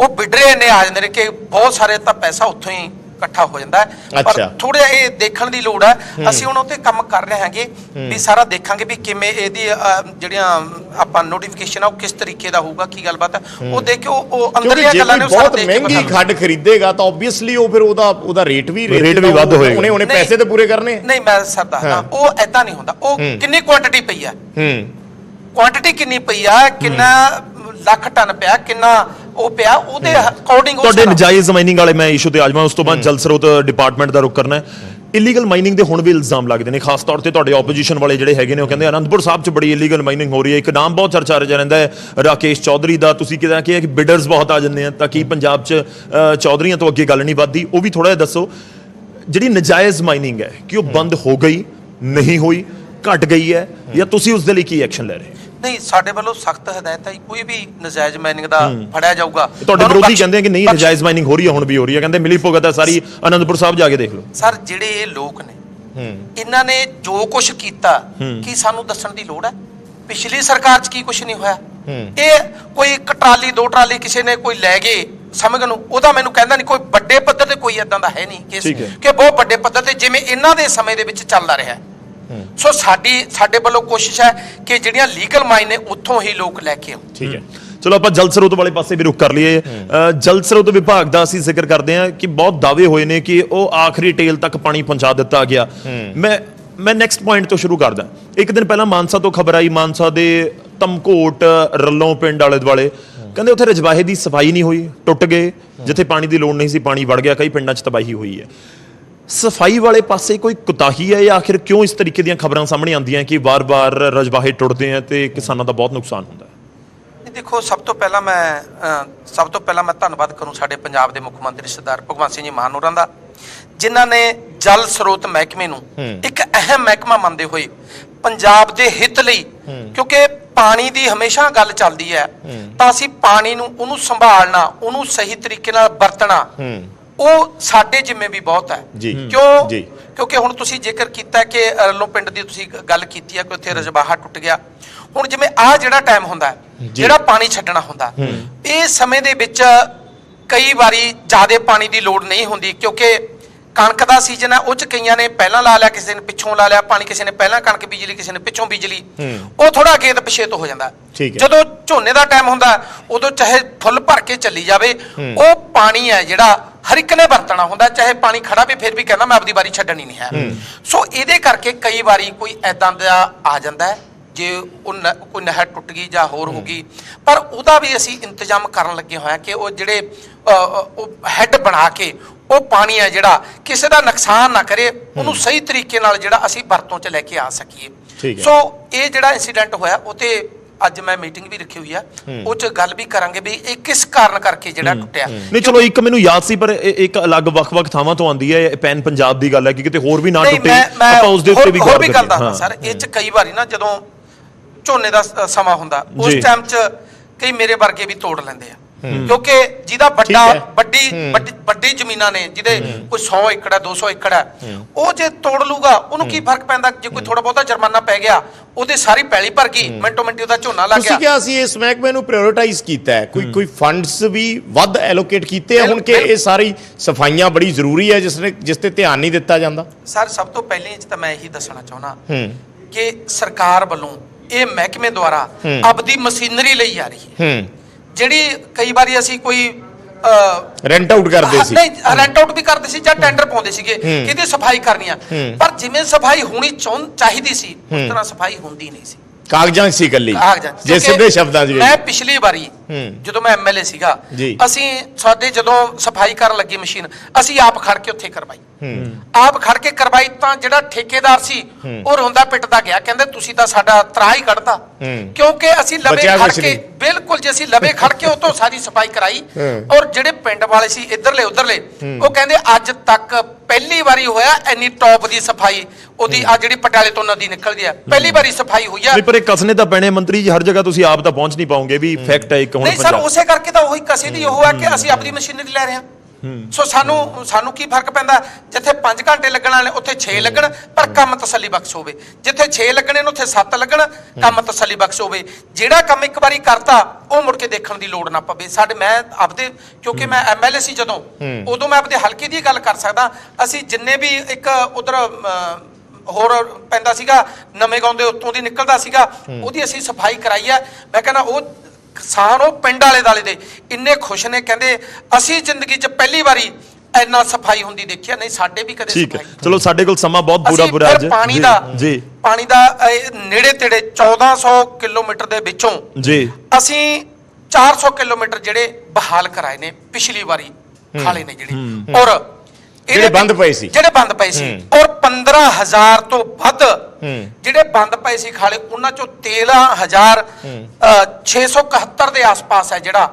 ਉਹ ਬਿਡਰੇ ਨੇ ਆ ਜਾਂਦੇ ਨੇ ਕਿ ਬਹੁਤ ਸਾਰੇ ਤਾਂ ਪੈਸਾ ਉੱਥੋਂ ਹੀ ਇਕੱਠਾ ਹੋ ਜਾਂਦਾ ਹੈ। ਪਰ। ਥੋੜਾ ਇਹ ਦੇਖਣ ਦੀ ਲੋੜ ਹੈ। ਅਸੀਂ ਹੁਣ ਉੱਤੇ ਕੰਮ ਕਰ ਰਹੇ ਹਾਂਗੇ ਵੀ ਸਾਰਾ ਦੇਖਾਂਗੇ ਵੀ ਕਿਵੇਂ ਇਹਦੀ ਜਿਹੜੀਆਂ ਆਪਾਂ ਨੋਟੀਫਿਕੇਸ਼ਨ ਆ ਉਹ ਕਿਸ ਤਰੀਕੇ ਦਾ ਹੋਊਗਾ ਕੀ ਗੱਲਬਾਤ ਹੈ। ਉਹ ਦੇਖ ਕੇ ਉਹ ਅੰਦਰਲੀਆਂ ਗੱਲਾਂ ਨੇ ਉਹ ਸਾਰਾ ਬਹੁਤ ਮਹਿੰਗੀ ਖੱਡ ਖਰੀਦੇਗਾ ਤਾਂ ਆਬਵੀਅਸਲੀ ਉਹ ਫਿਰ ਉਹਦਾ ਉਹਦਾ ਰੇਟ ਵੀ ਰੇਟ ਵੀ ਵੱਧ ਹੋਏਗਾ। ਉਹਨੇ ਉਹਨੇ। ਪੈਸੇ ਤੇ ਪੂਰੇ ਕਰਨੇ। ਨਹੀਂ ਮੈਂ ਸਰ ਦੱਸਦਾ ਉਹ ਐਦਾਂ ਨਹੀਂ ਹੁੰਦਾ। ਉਹ ਕਿੰਨੀ ਕੁਆਂਟੀਟੀ ਪਈ ਆ? ਹੂੰ। ਕੁਆਂਟੀਟੀ ਕਿੰਨੀ ਪਈ ਆ? ਕਿੰਨਾ ਲੱਖ ਟਨ ਪਿਆ? ਕਿੰਨਾ ਉਹ ਪਿਆ ਉਹਦੇ ਅਕੋਰਡਿੰਗ ਤੁਹਾਡੇ ਨਜਾਇਜ਼ ਮਾਈਨਿੰਗ ਵਾਲੇ ਮੈਂ ਇਸ਼ੂ ਤੇ ਆ ਜਾਵਾਂ ਉਸ ਤੋਂ ਬਾਅਦ ਜਲ ਸਰੋਤ ਡਿਪਾਰਟਮੈਂਟ ਦਾ ਰੁਕ ਕਰਨਾ ਹੈ। ਇਲੀਗਲ ਮਾਈਨਿੰਗ ਦੇ ਹੁਣ ਵੀ ਇਲਜ਼ਾਮ ਲੱਗਦੇ ਨੇ ਖਾਸ ਤੌਰ ਤੇ ਤੁਹਾਡੇ ਆਪੋਜੀਸ਼ਨ ਵਾਲੇ ਜਿਹੜੇ ਹੈਗੇ ਨੇ ਉਹ ਕਹਿੰਦੇ ਅਨੰਦਪੁਰ ਸਾਹਿਬ 'ਚ ਬੜੀ ਇਲੀਗਲ ਮਾਈਨਿੰਗ ਹੋ ਰਹੀ ਹੈ ਇੱਕ ਨਾਮ ਬਹੁਤ ਚਰਚਾ ਰਿਹਾ ਰਹਿੰਦਾ ਹੈ ਰਾਕੇਸ਼ ਚੌਧਰੀ ਦਾ ਤੁਸੀਂ ਕਿਹਾ ਕਿ ਬਿਡਰਸ ਬਹੁਤ ਆ ਜਾਂਦੇ ਆ ਤਾਂ ਕੀ ਪੰਜਾਬ 'ਚ ਚੌਧਰੀਆਂ ਤੋਂ ਅੱਗੇ ਗੱਲ ਨਹੀਂ ਵੱਧਦੀ? ਉਹ ਵੀ ਥੋੜਾ ਜਿਹਾ ਦੱਸੋ ਜਿਹੜੀ ਨਜਾਇਜ਼ ਮਾਈਨਿੰਗ ਹੈ ਕਿ ਉਹ ਬੰਦ ਹੋ ਗਈ ਨਹੀਂ ਹੋਈ ਘਟ ਗਈ ਹੈ ਜਾਂ ਤੁਸੀਂ ਉਸ ਦੇ ਲਈ ਕੀ ਐਕਸ਼ਨ ਲੈ ਰਹੇ ਹੋ? ਨਹੀਂ ਸਾਡੇ ਵੱਲੋਂ ਸਖਤ ਹਦਾਇਤ ਹੈ ਜੀ, ਕੋਈ ਵੀ ਨਜਾਇਜ਼ ਮਾਈਨਿੰਗ ਦਾ ਫੜਿਆ ਜਾਊਗਾ। ਤੁਹਾਡੇ ਵਿਰੋਧੀ ਬਖਸ਼- ਕਹਿੰਦੇ ਆ ਕਿ ਨਹੀਂ ਬਖਸ਼- ਨਜਾਇਜ਼ ਮਾਈਨਿੰਗ ਹੋ ਰਹੀ ਹੈ ਹੁਣ ਵੀ ਹੋ ਰਹੀ ਹੈ ਕਹਿੰਦੇ ਮਿਲੀ ਭੁਗਤ ਹੈ ਸਾਰੀ ਅਨੰਦਪੁਰ ਸਾਹਿਬ ਜਾ ਕੇ ਦੇਖ ਲਓ। ਸਰ ਜਿਹੜੇ ਇਹ ਲੋਕ ਨੇ ਇਹਨਾਂ ਨੇ ਜੋ ਕੁਝ ਕੀਤਾ ਕੀ ਸਾਨੂੰ ਦੱਸਣ ਦੀ ਲੋੜ ਹੈ? ਪਿਛਲੀ ਸਰਕਾਰ 'ਚ ਕੀ ਕੁਝ ਨਹੀਂ ਹੋਇਆ? ਇਹ ਕੋਈ ਇੱਕ ਟਰਾਲੀ ਦੋ ਟਰਾਲੀ ਕਿਸੇ ਨੇ ਕੋਈ ਲੈ ਗਏ ਸਮਝ ਨੂੰ ਉਹਦਾ ਮੈਨੂੰ ਕਹਿੰਦਾ ਨਹੀਂ ਕੋਈ ਵੱਡੇ ਪੱਧਰ ਤੇ ਕੋਈ ਇਦਾਂ ਦਾ ਹੈ ਨਹੀਂ ਕੇਸ ਠੀਕ ਹੈ। ਕਿ ਬਹੁਤ ਵੱਡੇ ਪੱਧਰ ਤੇ ਜਿਵੇਂ ਇਹਨਾਂ ਦੇ ਸਮੇਂ ਦੇ ਵਿੱਚ ਚੱਲਦਾ ਰਿਹਾ। ਹੈ। ਸੋ ਸਾਡੀ ਸਾਡੇ ਵੱਲੋਂ ਕੋਸ਼ਿਸ਼ ਹੈ ਕਿ ਜਿਹੜੀਆਂ ਲੀਗਲ ਮਾਈਨ ਨੇ ਉੱਥੋਂ ਹੀ ਲੋਕ ਲੈ ਕੇ ਆਉਣ। ਠੀਕ ਹੈ। ਚਲੋ ਆਪਾਂ ਜਲ ਸਰੋਤ ਵਾਲੇ ਪਾਸੇ ਵੀ ਰੁਕ ਕਰ ਲਈਏ। ਜਲ ਸਰੋਤ ਵਿਭਾਗ ਦਾ ਅਸੀਂ ਜ਼ਿਕਰ ਕਰਦੇ ਹਾਂ ਕਿ ਬਹੁਤ ਦਾਅਵੇ ਹੋਏ ਨੇ ਕਿ ਉਹ ਆਖਰੀ ਟੇਲ ਤੱਕ ਪਾਣੀ ਪਹੁੰਚਾ ਦਿੱਤਾ ਗਿਆ। ਮੈਂ ਮੈਂ ਨੈਕਸਟ ਪੁਆਇੰਟ ਤੋਂ ਸ਼ੁਰੂ ਕਰਦਾ। ਇੱਕ ਦਿਨ ਪਹਿਲਾਂ ਮਾਨਸਾ ਤੋਂ ਖਬਰ ਆਈ ਮਾਨਸਾ ਦੇ ਤਮਕੋਟ ਰੱਲੋਂ ਪਿੰਡ ਵਾਲੇ ਦੁਆਲੇ। ਕਹਿੰਦੇ ਉੱਥੇ ਰਜਵਾਹੇ ਦੀ ਸਫ਼ਾਈ ਨਹੀਂ ਹੋਈ ਟੁੱਟ ਗਏ। ਜਿੱਥੇ ਪਾਣੀ ਦੀ ਲੋੜ ਨਹੀਂ ਸੀ ਪਾਣੀ ਵੜ ਗਿਆ ਕਈ ਪਿੰਡਾਂ 'ਚ ਤਬਾਹੀ ਹੋਈ ਹੈ। ਸਫ਼ਾਈ ਵਾਲੇ ਪਾਸੇ ਕੋਈ ਕੁਤਾਹੀ ਹੈ ਜਾਂ ਆਖਿਰ ਕਿਉਂ ਇਸ ਤਰੀਕੇ ਦੀਆਂ ਖਬਰਾਂ ਸਾਹਮਣੇ ਆਉਂਦੀਆਂ ਕਿ ਵਾਰ-ਵਾਰ ਰਜਵਾਹੇ ਟੁੱਟਦੇ ਆ ਤੇ ਕਿਸਾਨਾਂ ਦਾ ਬਹੁਤ ਨੁਕਸਾਨ ਹੁੰਦਾ ਹੈ? ਦੇਖੋ ਸਭ ਤੋਂ ਪਹਿਲਾਂ ਮੈਂ ਸਭ ਤੋਂ ਪਹਿਲਾਂ ਮੈਂ ਧੰਨਵਾਦ ਕਰੂੰ ਸਾਡੇ ਪੰਜਾਬ ਦੇ ਮੁੱਖ ਮੰਤਰੀ ਸਰਦਾਰ ਭਗਵੰਤ ਸਿੰਘ ਜੀ ਮਾਨ ਹੋਰਾਂ ਦਾ ਜਿਨ੍ਹਾਂ ਨੇ ਜਲ ਸਰੋਤ ਮਹਿਕਮੇ ਨੂੰ ਇੱਕ ਅਹਿਮ ਮਹਿਕਮਾ ਮੰਨਦੇ ਹੋਏ ਪੰਜਾਬ ਦੇ ਹਿੱਤ ਲਈ ਕਿਉਂਕਿ ਪਾਣੀ ਦੀ ਹਮੇਸ਼ਾ ਗੱਲ ਚੱਲਦੀ ਹੈ ਤਾਂ ਅਸੀਂ ਪਾਣੀ ਨੂੰ ਉਹਨੂੰ ਸੰਭਾਲਣਾ ਉਹਨੂੰ ਸਹੀ ਤਰੀਕੇ ਨਾਲ ਵਰਤਣਾ ਉਹ ਸਾਡੇ ਜਿੰਮੇ ਵੀ ਬਹੁਤ ਹੈ। ਜੀ। ਕਿਉਂ। ਕਿਉਂਕਿ ਹੁਣ ਤੁਸੀਂ ਜ਼ਿਕਰ ਕੀਤਾ ਕਿ ਰੱਲੋ ਪਿੰਡ ਦੀ ਤੁਸੀਂ ਗੱਲ ਕੀਤੀ ਹੈ ਕਿ ਉੱਥੇ ਰਜਬਾਹਾ ਟੁੱਟ ਗਿਆ। ਹੁਣ ਜਿਵੇਂ ਆਹ ਜਿਹੜਾ ਟਾਈਮ ਹੁੰਦਾ ਜਿਹੜਾ ਪਾਣੀ ਛੱਡਣਾ ਹੁੰਦਾ ਇਹ ਸਮੇਂ ਦੇ ਵਿੱਚ ਕਈ ਵਾਰੀ ਜ਼ਿਆਦਾ ਪਾਣੀ ਦੀ ਲੋੜ ਨਹੀਂ ਹੁੰਦੀ ਕਿਉਂਕਿ ਕਣਕ ਦਾ ਸੀਜ਼ਨ ਹੈ ਉਹ ਚ ਕਈਆਂ ਨੇ ਪਹਿਲਾਂ ਲਾ ਲਿਆ ਕਿਸੇ ਨੇ ਪਿੱਛੋਂ ਲਾ ਲਿਆ ਪਾਣੀ ਕਿਸੇ ਨੇ ਪਹਿਲਾਂ ਕਣਕ ਬੀਜ ਲਈ ਕਿਸੇ ਨੇ ਪਿੱਛੋਂ ਬੀਜ ਲਈ। ਉਹ ਥੋੜਾ ਪਿਛੇ ਤੋਂ ਹੋ ਜਾਂਦਾ। ਜਦੋਂ ਝੋਨੇ ਦਾ ਟਾਈਮ ਹੁੰਦਾ ਉਦੋਂ ਚਾਹੇ ਫੁੱਲ ਭਰ ਕੇ ਚੱਲੀ ਜਾਵੇ ਉਹ ਪਾਣੀ ਹੈ ਜਿਹੜਾ ਹਰ ਇੱਕ ਨੇ ਵਰਤਣਾ ਹੁੰਦਾ ਚਾਹੇ ਪਾਣੀ ਖੜਾ ਵੀ ਫਿਰ ਵੀ ਕਹਿੰਦਾ ਮੈਂ ਆਪਦੀ ਵਾਰੀ ਛੱਡਣੀ ਨਹੀਂ ਹੈ। ਸੋ ਇਹਦੇ ਕਰਕੇ ਕਈ ਵਾਰੀ ਕੋਈ ਐਦਾਂ ਦਾ ਆ ਜਾਂਦਾ ਜੇ ਉਹ ਕੋਈ ਨਹਿਰ ਟੁੱਟ ਗਈ ਜਾਂ ਹੋਰ ਹੋ ਗਈ ਪਰ ਉਹਦਾ ਵੀ ਅਸੀਂ ਇੰਤਜ਼ਾਮ ਕਰਨ ਲੱਗੇ ਹੋਇਆ ਕਿ ਉਹ ਜਿਹੜੇ ਉਹ ਹੈੱਡ ਬਣਾ ਕੇ ਉਹ ਪਾਣੀ ਹੈ ਜਿਹੜਾ ਕਿਸੇ ਦਾ ਨੁਕਸਾਨ ਨਾ ਕਰੇ ਉਹਨੂੰ ਸਹੀ ਤਰੀਕੇ ਨਾਲ ਜਿਹੜਾ ਅਸੀਂ ਵਰਤੋਂ 'ਚ ਲੈ ਕੇ ਆ ਸਕੀਏ। ਸੋ ਇਹ ਜਿਹੜਾ ਇਨਸੀਡੈਂਟ ਹੋਇਆ ਉਹ ਤੇ ਅੱਜ ਮੈਂ ਮੀਟਿੰਗ ਵੀ ਰੱਖੀ ਹੋਈ ਆ ਉਹ 'ਚ ਗੱਲ ਵੀ ਕਰਾਂਗੇ ਵੀ ਇਹ ਕਿਸ ਕਾਰਨ ਕਰਕੇ ਜਿਹੜਾ ਟੁੱਟਿਆ ਨਹੀਂ ਚਲੋ ਇੱਕ ਮੈਨੂੰ ਯਾਦ ਸੀ ਪਰ ਇਹ- ਇੱਕ ਅਲੱਗ ਵੱਖ-ਵੱਖ ਥਾਵਾਂ ਤੋਂ ਆਉਂਦੀ ਹੈ ਇਹ ਪੈਨ ਪੰਜਾਬ ਦੀ ਗੱਲ ਹੈ ਕਿ ਕਿਤੇ ਹੋਰ ਵੀ ਨਾ ਟੁੱਟੇ ਆਪਾਂ ਉਸ ਦੇ ਉੱਤੇ ਵੀ ਗੱਲ ਹਾਂ। ਸਰ ਇਹ 'ਚ ਕਈ ਵਾਰੀ ਨਾ ਜਦੋਂ ਝੋਨੇ ਦਾ ਸਮਾਂ ਹੁੰਦਾ ਉਸ। ਟਾਈਮ 'ਚ ਕਈ ਮੇਰੇ ਵਰਗੇ ਵੀ ਤੋੜ ਲੈਂਦੇ ਆ ਕਿਉਂਕਿ ਜਿਹਦਾ ਵੱਡਾ। ਵੱਡੀ ਵੱਡੀ ਜ਼ਮੀਨਾਂ ਨੇ ਜਿਹਦੇ ਕੋਈ 100 ਏਕੜ ਹੈ 200 ਏਕੜ ਹੈ ਉਹ ਜੇ ਤੋੜ ਲੂਗਾ ਉਹਨੂੰ ਕੀ ਫ਼ਰਕ ਪੈਂਦਾ? ਜੇ ਕੋਈ ਥੋੜਾ ਬਹੁਤਾ ਜੁਰਮਾਨਾ ਪੈ ਗਿਆ ਉਹਦੇ ਸਾਰੀ ਪੈਲੀ ਭਰ ਗਈ ਮਿੰਟੋ ਮਿੰਟੀ ਉਹਦਾ ਝੋਨਾ ਲੱਗ ਤੁਸੀਂ ਗਿਆ। ਕਿਹਾ ਅਸੀਂ ਇਸ ਮਹਿਕਮੇ ਨੂੰ ਪ੍ਰਾਇੋਰਟਾਈਜ਼ ਕੀਤਾ ਹੈ। ਕੋਈ ਕੋਈ ਫੰਡਸ ਵੀ ਵੱਧ ਐਲੋਕੇਟ ਕੀਤੇ ਆ ਹੁਣ ਕਿ ਇਹ ਸਾਰੀ ਸਫਾਈਆਂ ਬੜੀ ਜ਼ਰੂਰੀ ਹੈ ਜਿਸ ਨੇ ਜਿਸ ਤੇ ਧਿਆਨ ਨਹੀਂ ਦਿੱਤਾ ਜਾਂਦਾ? ਸਰ ਸਭ ਤੋਂ ਪਹਿਲੇ ਚ ਤਾਂ ਮੈਂ ਇਹੀ ਦੱਸਣਾ ਚਾਹੁੰਦਾ ਕਿ ਸਰਕਾਰ ਵੱਲੋਂ ਇਹ ਮਹਿਕਮੇ ਦੁਆਰਾ ਆਪਦੀ ਮਸ਼ੀਨਰੀ ਲਈ ਜਾ ਰਹੀ ਹੂੰ। ਜਿਹੜੀ ਕਈ ਵਾਰੀ ਅਸੀਂ ਕੋਈ ਰੈਂਟ ਆਊਟ ਕਰਦੇ ਸੀ। ਨਹੀਂ ਰੈਂਟ ਆਊਟ ਵੀ ਕਰਦੇ ਸੀ ਜਾਂ ਟੈਂਡਰ ਪਾਉਂਦੇ ਸੀਗੇ ਕਿ ਇਹਦੀ ਸਫ਼ਾਈ ਕਰਨੀ ਆ। ਪਰ ਜਿਵੇਂ ਸਫ਼ਾਈ ਹੋਣੀ ਚਾਹੁੰ ਚਾਹੀਦੀ ਸੀ ਉਸ ਤਰ੍ਹਾਂ ਸਫ਼ਾਈ ਹੁੰਦੀ ਨਹੀਂ ਸੀ। ਕਾਗਜ਼ਾਂ 'ਚ ਸੀ ਇਕੱਲੀ ਕਾਗਜ਼ਾਂ 'ਚ। ਜੇ ਸਿੱਧੇ ਸ਼ਬਦਾਂ 'ਚ ਮੈਂ ਪਿਛਲੀ ਵਾਰੀ ਹੂੰ। ਜਦੋਂ ਮੈਂ ਐਮਐਲਏ ਸੀਗਾ ਜੀ। ਅਸੀਂ ਸਾਡੇ ਜਦੋਂ ਸਫ਼ਾਈ ਕਰਨ ਲੱਗੀ ਮਸ਼ੀਨ ਅਸੀਂ ਆਪ ਖੜ ਕੇ ਉੱਥੇ ਕਰਵਾਈ ਆਪ ਖੜ ਕੇ ਕਰਵਾਈ ਤਾਂ ਜਿਹੜਾ ਠੇਕੇਦਾਰ ਸੀ ਉਹ ਰੋਂਦਾ ਪਿੱਟਦਾ ਗਿਆ ਕਹਿੰਦੇ ਤੁਸੀਂ ਤਾਂ ਸਾਡਾ ਤਰਾਹ ਹੀ ਕੱਢਤਾ ਹੂੰ। ਕਿਉਂਕਿ ਅਸੀਂ ਲਵੇ ਬਚਿਆ ਖੜ ਕੁਛ ਕੇ ਨਹੀਂ। ਬਿਲਕੁਲ ਜੇ ਅਸੀਂ ਲਵੇ ਖੜ ਕੇ ਉਤੋਂ ਸਾਰੀ ਸਫ਼ਾਈ ਕਰਾਈ ਹੂੰ। ਔਰ ਜਿਹੜੇ ਪਿੰਡ ਵਾਲੇ ਸੀ ਇਧਰਲੇ ਉਧਰਲੇ ਉਹ ਕਹਿੰਦੇ ਅੱਜ ਤੱਕ ਪਹਿਲੀ ਵਾਰੀ ਹੋਇਆ ਇੰਨੀ ਟੌਪ ਦੀ ਸਫ਼ਾਈ ਉਹਦੀ ਆ ਜਿਹੜੀ ਪਟਿਆਲੇ ਤੋਂ ਨਦੀ ਨਿਕਲਦੀ ਆ ਪਹਿਲੀ ਵਾਰੀ ਸਫ਼ਾਈ ਹੋਈ ਆ ਨਹੀਂ ਪਰ ਇਹ ਕਸਨੇ ਤਾਂ ਪੈਣੇ ਮੰਤਰੀ ਜੀ ਹਰ ਜਗ੍ਹਾ ਤੁਸੀਂ ਆਪ ਤਾਂ ਪਹੁੰਚ ਨਹੀਂ ਪਾਓਗੇ ਵੀ ਫੈਕਟ ਹੈ ਇੱਕ ਹੁਣ ਨਹੀਂ ਸਰ ਪੰਜਾਬ। ਉਸੇ ਕਰਕੇ ਤਾਂ ਉਹੀ ਕਸੇ ਦੀ ਉਹ ਹੈ ਕਿ ਅਸੀਂ ਆਪਣੀ ਮਸ਼ੀਨਰੀ ਲੈ ਰਹੇ ਹਾਂ। ਸੋ ਸਾਨੂੰ ਸਾਨੂੰ ਕੀ ਫ਼ਰਕ ਪੈਂਦਾ? ਜਿੱਥੇ 5 ਘੰਟੇ ਲੱਗਣ ਵਾਲੇ ਉੱਥੇ 6 ਲੱਗਣ ਪਰ ਕੰਮ ਤਸੱਲੀ ਬਖਸ਼ ਹੋਵੇ। ਜਿੱਥੇ 6 ਲੱਗਣੇ ਨੇ ਉੱਥੇ 7 ਲੱਗਣ ਕੰਮ ਤਸੱਲੀ ਬਖਸ਼ ਹੋਵੇ। ਜਿਹੜਾ ਕੰਮ ਇੱਕ ਵਾਰੀ ਕਰਤਾ ਉਹ ਮੁੜ ਕੇ ਦੇਖਣ ਦੀ ਲੋੜ ਨਾ ਪਵੇ। ਸਾਡੇ ਮੈਂ ਆਪਦੇ ਕਿਉਂਕਿ ਮੈਂ ਐਮਐਲਏ ਸੀ ਜਦੋਂ ਉਦੋਂ ਮੈਂ ਆਪਦੇ ਹਲਕੇ ਦੀ ਗੱਲ ਕਰ ਸਕਦਾ। ਅਸੀਂ ਜਿੰਨੇ ਵੀ ਇੱਕ ਉਧਰ ਹੋਰ ਪੈਂਦਾ ਸੀਗਾ ਨਵੇਂ ਗਾਉਂ ਦੇ ਉੱਤੋਂ ਦੀ ਨਿਕਲਦਾ ਸੀਗਾ ਉਹਦੀ ਅਸੀਂ ਸਫ਼ਾਈ ਕਰਾਈ ਹੈ। ਮੈਂ ਕਹਿੰਦਾ ਉਹ ਕਿਸਾਨ ਉਹ ਪਿੰਡ ਵਾਲੇ ਦਾਲੇ ਦੇ ਇੰਨੇ ਖੁਸ਼ ਨੇ ਕਹਿੰਦੇ ਅਸੀਂ ਜ਼ਿੰਦਗੀ 'ਚ ਪਹਿਲੀ ਵਾਰੀ ਇੰਨਾ ਸਫ਼ਾਈ ਹੁੰਦੀ ਦੇਖਿਆ ਨਹੀਂ ਸਾਡੇ ਵੀ ਕਦੇ ਠੀਕ ਹੈ। ਚਲੋ ਸਾਡੇ ਕੋਲ ਸਮਾਂ ਬਹੁਤ ਬੁਰਾ ਬੁਰਾ ਅੱਜ। ਪਾਣੀ ਦਾ ਜੀ। ਪਾਣੀ ਦਾ ਨੇੜੇ ਤੇੜੇ 1400 ਕਿਲੋਮੀਟਰ ਦੇ ਵਿੱਚੋਂ ਜੀ। ਅਸੀਂ 400 ਕਿਲੋਮੀਟਰ ਜਿਹੜੇ ਬਹਾਲ ਕਰਾਏ ਨੇ ਪਿਛਲੀ ਵਾਰੀ ਖਾਲੇ ਨੇ ਜਿਹੜੇ। ਔਰ ਜਿਹੜੇ ਬੰਦ ਪਏ ਸੀ। ਜਿਹੜੇ ਬੰਦ ਪਏ ਸੀ। ਔਰ 15000 ਤੋਂ ਵੱਧ ਜਿਹੜੇ ਬੰਦ ਪਏ ਸੀ ਖਾਲੇ ਉਹਨਾਂ ਚੋਂ 13000 ਅ, 671 ਦੇ ਆਸ-ਪਾਸ ਹੈ ਜਿਹੜਾ